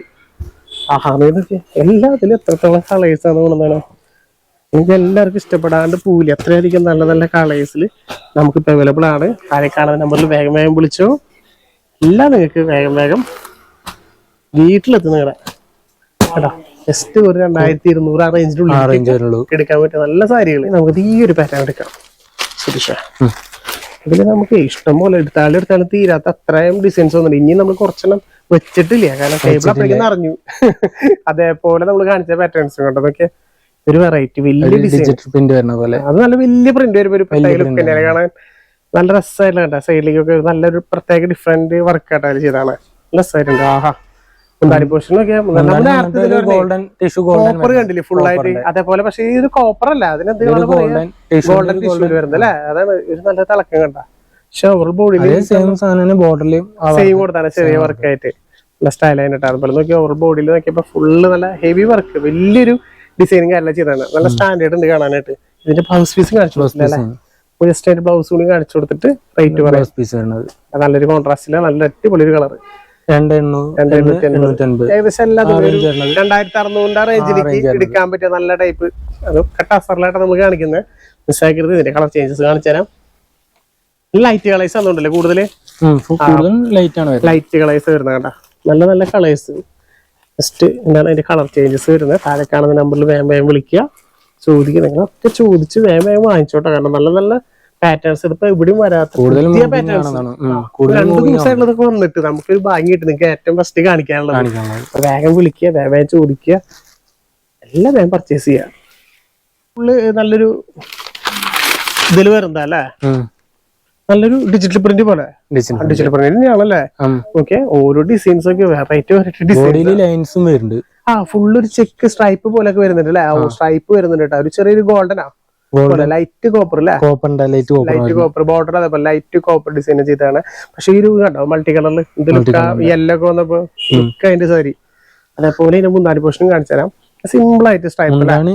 എല്ലാത്തിലും എത്രത്തോളം കളേഴ്സ് ആണ് കൊണ്ടാണ് എനിക്ക് എല്ലാവർക്കും ഇഷ്ടപ്പെടാണ്ട് പോവില്ല അത്രയധികം നല്ല നല്ല കളേഴ്സിൽ നമുക്കിപ്പോൾ അവൈലബിൾ ആണ്. ആരെ കാണുന്ന നമ്പറിൽ വേഗം വേഗം വിളിച്ചോ. എല്ലാം നിങ്ങൾക്ക് വേഗം വേഗം വീട്ടിലെത്തുന്ന നിങ്ങളുടെ കേട്ടോ? ജസ്റ്റ് ഒരു രണ്ടായിരത്തി ഇരുന്നൂറ് ആ റേഞ്ചിനുള്ളിൽ എടുക്കാൻ പറ്റിയ നല്ല സാരികൾ നമുക്ക് ഈ ഒരു പാറ്റേൺ എടുക്കാം. സുരക്ഷ ഇതിൽ നമുക്ക് ഇഷ്ടം പോലെ എടുത്താലും എടുത്താലും തീരാത്ത അത്രയും ഡിസൈൻസ് ഒന്നുണ്ട് ഇനി നമ്മൾ കുറച്ചെണ്ണം വെച്ചിട്ടില്ല. കാരണം ടേബിൾ അപ്പോഴേക്കും അറിഞ്ഞു അതേപോലെ നമ്മൾ കാണിച്ച പാറ്റേൺസ് കൊണ്ടതൊക്കെ ഒരു വെറൈറ്റി വലിയ ഡിസൈൻ ഡിജിറ്റൽ പ്രിന്റ് വരുന്ന പോലെ. അത് നല്ല വലിയ പ്രിന്റ് വരുമ്പോൾ ഒരു പ്രത്യേക കാണാൻ നല്ല രസമായിട്ടുണ്ട് സൈഡിലേക്കൊക്കെ നല്ലൊരു പ്രത്യേക ഡിഫറെന്റ് വർക്ക് ആയിട്ട് അതിൽ ചെയ്താണ് രസമായിട്ടുണ്ട്. ആഹാ. ഗോൾഡൻ ടിഷ്യൂ കോപ്പർ കണ്ടില്ലേ ഫുൾ ആയിട്ട്? അതേപോലെ പക്ഷെ ഈ ഒരു കോപ്പർ അല്ല അതിനെന്ത് ഗോൾഡൻ ടിഷ്യൂ വരുന്നത് അല്ലേ അതാണ് ഒരു നല്ല തിളക്കം കണ്ട. പക്ഷെ ഓവർ ബോഡിയിൽ സെയിം സാധനം ബോർഡറിലും സെയിം കൊടുത്താണ് ചെറിയ വർക്ക് ആയിട്ട്. നല്ല സ്റ്റൈൽ ആയിട്ട് അതുപോലെ നോക്കി ഓവർ ബോഡിയിൽ നോക്കിയപ്പോ ഫുള്ള് നല്ല ഹെവി വർക്ക് വലിയൊരു ഡിസൈനും കാര്യമെല്ലാം ചെയ്താണ് നല്ല സ്റ്റാൻഡേർഡ് ഉണ്ട് കാണാനായിട്ട്. ഇതിന്റെ ബ്ലൗസ് പീസ് കാണിച്ചു കൊടുത്തില്ല ബ്ലൗസ് കൂടി കാണിച്ചു കൊടുത്തിട്ട് റേറ്റ് പറയാം. നല്ലൊരു കോൺട്രാസ്റ്റിൽ നല്ല അടിപൊളി ഒരു കളർ ഏകദേശം എല്ലാതും ഒരു range വരുന്നത്. രണ്ടായിരത്തി അറുന്നൂറിന്റെ റേഞ്ചിലേക്ക് എടുക്കാൻ പറ്റിയ നല്ല ടൈപ്പ് അത് കട്ടാസറിലായിട്ട് നമ്മൾ കാണിക്കുന്നത്. മിസ്സാക്കരുത് ഇതിന്റെ കളർ ചേഞ്ചസ് കാണിച്ചു തരാം. ലൈറ്റ് കളേഴ്സ് ആണെന്നുണ്ടല്ലേ കൂടുതൽ കൂടുതൽ ലൈറ്റ് ആണ് വരുന്നത്. ലൈറ്റ് കളേഴ്സ് വരുന്നത് കേട്ടാ നല്ല നല്ല കളേഴ്സ് ജസ്റ്റ് എന്താണ് അതിന്റെ കളർ ചേഞ്ചസ് വരുന്നത്. താഴെ കാണുന്ന നമ്പറിൽ വേഗം വേഗം വിളിക്കുക. ചോദിക്കുക നിങ്ങളൊക്കെ ചോദിച്ച് വേഗം വേഗം വാങ്ങിച്ചോട്ടെ. കാരണം നല്ല നല്ല പാറ്റേൺസ് ഇതിപ്പോ എവിടെയും വരാത്ത പുതിയ പാറ്റേൺസ്. രണ്ടു ദിവസമായിട്ടുള്ളതൊക്കെ വന്നിട്ട് നമുക്കൊരു ഭാഗ്യം കിട്ടും. നിങ്ങൾക്ക് ഏറ്റവും ഫസ്റ്റ് കാണിക്കാനുള്ളത്. വേഗം വിളിക്കുക വേഗം ചോദിക്കുക. എല്ലാം വേഗം പർച്ചേസ് ചെയ്യുക. ഫുള്ള് നല്ലൊരു ഇതിൽ വരുന്നതാ അല്ലേ? നല്ലൊരു ഡിജിറ്റൽ പ്രിന്റ് പോലെ. ഡിജിറ്റൽ പ്രിന്റ് ഉം. ഓക്കെ ഓരോ ഡിസൈൻസ് ഒക്കെ വെറൈറ്റി വെറൈറ്റി ഡിസൈൻ ബോഡിയിൽ ലൈൻസും വരുന്നുണ്ട്. ആ ഫുള്ള് ഒരു ചെക്ക് സ്ട്രൈപ്പ് പോലൊക്കെ വരുന്നുണ്ട് അല്ലെ? സ്ട്രൈപ്പ് വരുന്നുണ്ട് കേട്ടോ. ഒരു ചെറിയൊരു ഗോൾഡനാ ലൈറ്റ് കോപ്പർ അല്ലേ light copper light copper border അതേപോലെ ലൈറ്റ് കോപ്പർ ഡിസൈൻ ചെയ്താണ് പക്ഷെ ഈ രൂപ കണ്ടോ? മൾട്ടി കളറിൽ ഇതിലൊക്കെ യെല്ലോ ഒക്കെ വന്നപ്പോ അതിന്റെ സാരി അതേപോലെ ഇതിന്റെ മുന്നാടി പോർഷനും കാണിച്ചു തരാം. സിമ്പിൾ ആയിട്ട് സ്ട്രൈപ്പ് അല്ലേ എന്താണ്?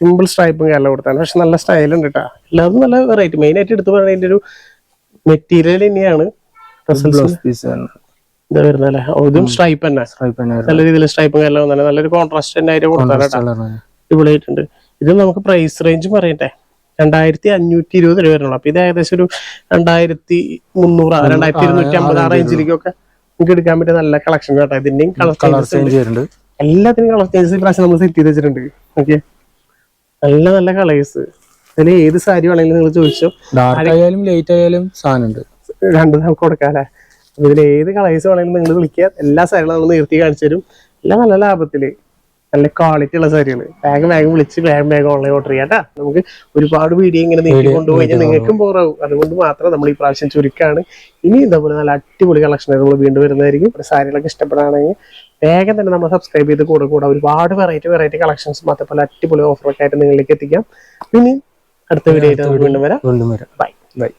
സിമ്പിൾ സ്ട്രൈപ്പും കേരള കൊടുത്താണ്. പക്ഷെ നല്ല സ്റ്റൈൽ ഉണ്ട് കേട്ടോ എല്ലാവരും നല്ല വെറൈറ്റി മെയിൻ ആയിട്ട് എടുത്തു പറയുന്നത് ഒരു മെറ്റീരിയൽ തന്നെയാണ്. ഇത് ഇതും സ്ട്രൈപ്പ് തന്നെ. നല്ല രീതിയിൽ സ്ട്രൈപ്പും കേരളം നല്ലൊരു കോൺട്രാസ്റ്റ് തന്നെ ആയിട്ട് കൊടുത്താണ് കേട്ടോ ഇവിടെ അടിപൊളിയായിട്ടുണ്ട്. ഇത് നമുക്ക് പ്രൈസ് റേഞ്ച് പറയട്ടെ? രണ്ടായിരത്തി അഞ്ഞൂറ്റി ഇരുപത് രൂപ വരുന്നുള്ളൂ അപ്പൊ ഇത് ഏകദേശം ഒരു രണ്ടായിരത്തി മുന്നൂറ് രണ്ടായിരത്തി ഇരുന്നൂറ്റി അമ്പത് ആ റേഞ്ചിലേക്കൊക്കെ നമുക്ക് എടുക്കാൻ പറ്റിയ നല്ല കളക്ഷൻ കേട്ടോ. ഇതിന്റെയും കളർ ചേഞ്ച് എല്ലാത്തിനും കളർ ചേഞ്ചസ് പ്രാവശ്യം നമ്മൾ സെറ്റ് ചെയ്ത് വെച്ചിട്ടുണ്ട്. ഓക്കെ നല്ല നല്ല കളേഴ്സ് അതിൽ ഏത് സാരി വേണമെങ്കിലും നിങ്ങൾ ചോദിച്ചോ? ഡാർക്ക് ആയാലും ലൈറ്റ് ആയാലും സാധനം ഉണ്ട് രണ്ട് നമുക്ക് കൊടുക്കാല്ലേ? അപ്പൊ ഇതിൽ ഏത് കളേഴ്സ് വേണമെങ്കിലും നിങ്ങൾ വിളിക്കുക. എല്ലാ സാരികളും നമ്മൾ നിർത്തി കാണിച്ചു തരും. എല്ലാം നല്ല ലാഭത്തിൽ. നല്ല ക്വാളിറ്റി ഉള്ള സാരിയാണ് വേഗം വേഗം വിളിച്ച് വേഗം വേഗം ഓൺലൈൻ ഓർഡർ ചെയ്യാം ട്ടാ. നമുക്ക് ഒരുപാട് വീഡിയോ ഇങ്ങനെ നീട്ടി കൊണ്ടുപോയി നിങ്ങൾക്കും ബോറാവും അതുകൊണ്ട് മാത്രം നമ്മൾ ഈ പ്രാവശ്യം ചുരുക്കാണ്. ഇനി ഇതേപോലെ നല്ല അടിപൊളി കളക്ഷൻ നമ്മൾ വീണ്ടും വരുന്നതായിരിക്കും. സാരികളൊക്കെ ഇഷ്ടപ്പെടുകയാണെങ്കിൽ വേഗം തന്നെ നമ്മൾ സബ്സ്ക്രൈബ് ചെയ്ത് കൂടെ കൂടെ ഒരുപാട് വെറൈറ്റി വെറൈറ്റി കളക്ഷൻസ് മാത്രമല്ല അടിപൊളി ഓഫറൊക്കെ ആയിട്ട് നിങ്ങളിലേക്ക് എത്തിക്കാം. ഇനി അടുത്ത വീഡിയോ ആയിട്ട് വീണ്ടും വരാം. വീണ്ടും വരാം. Bye bye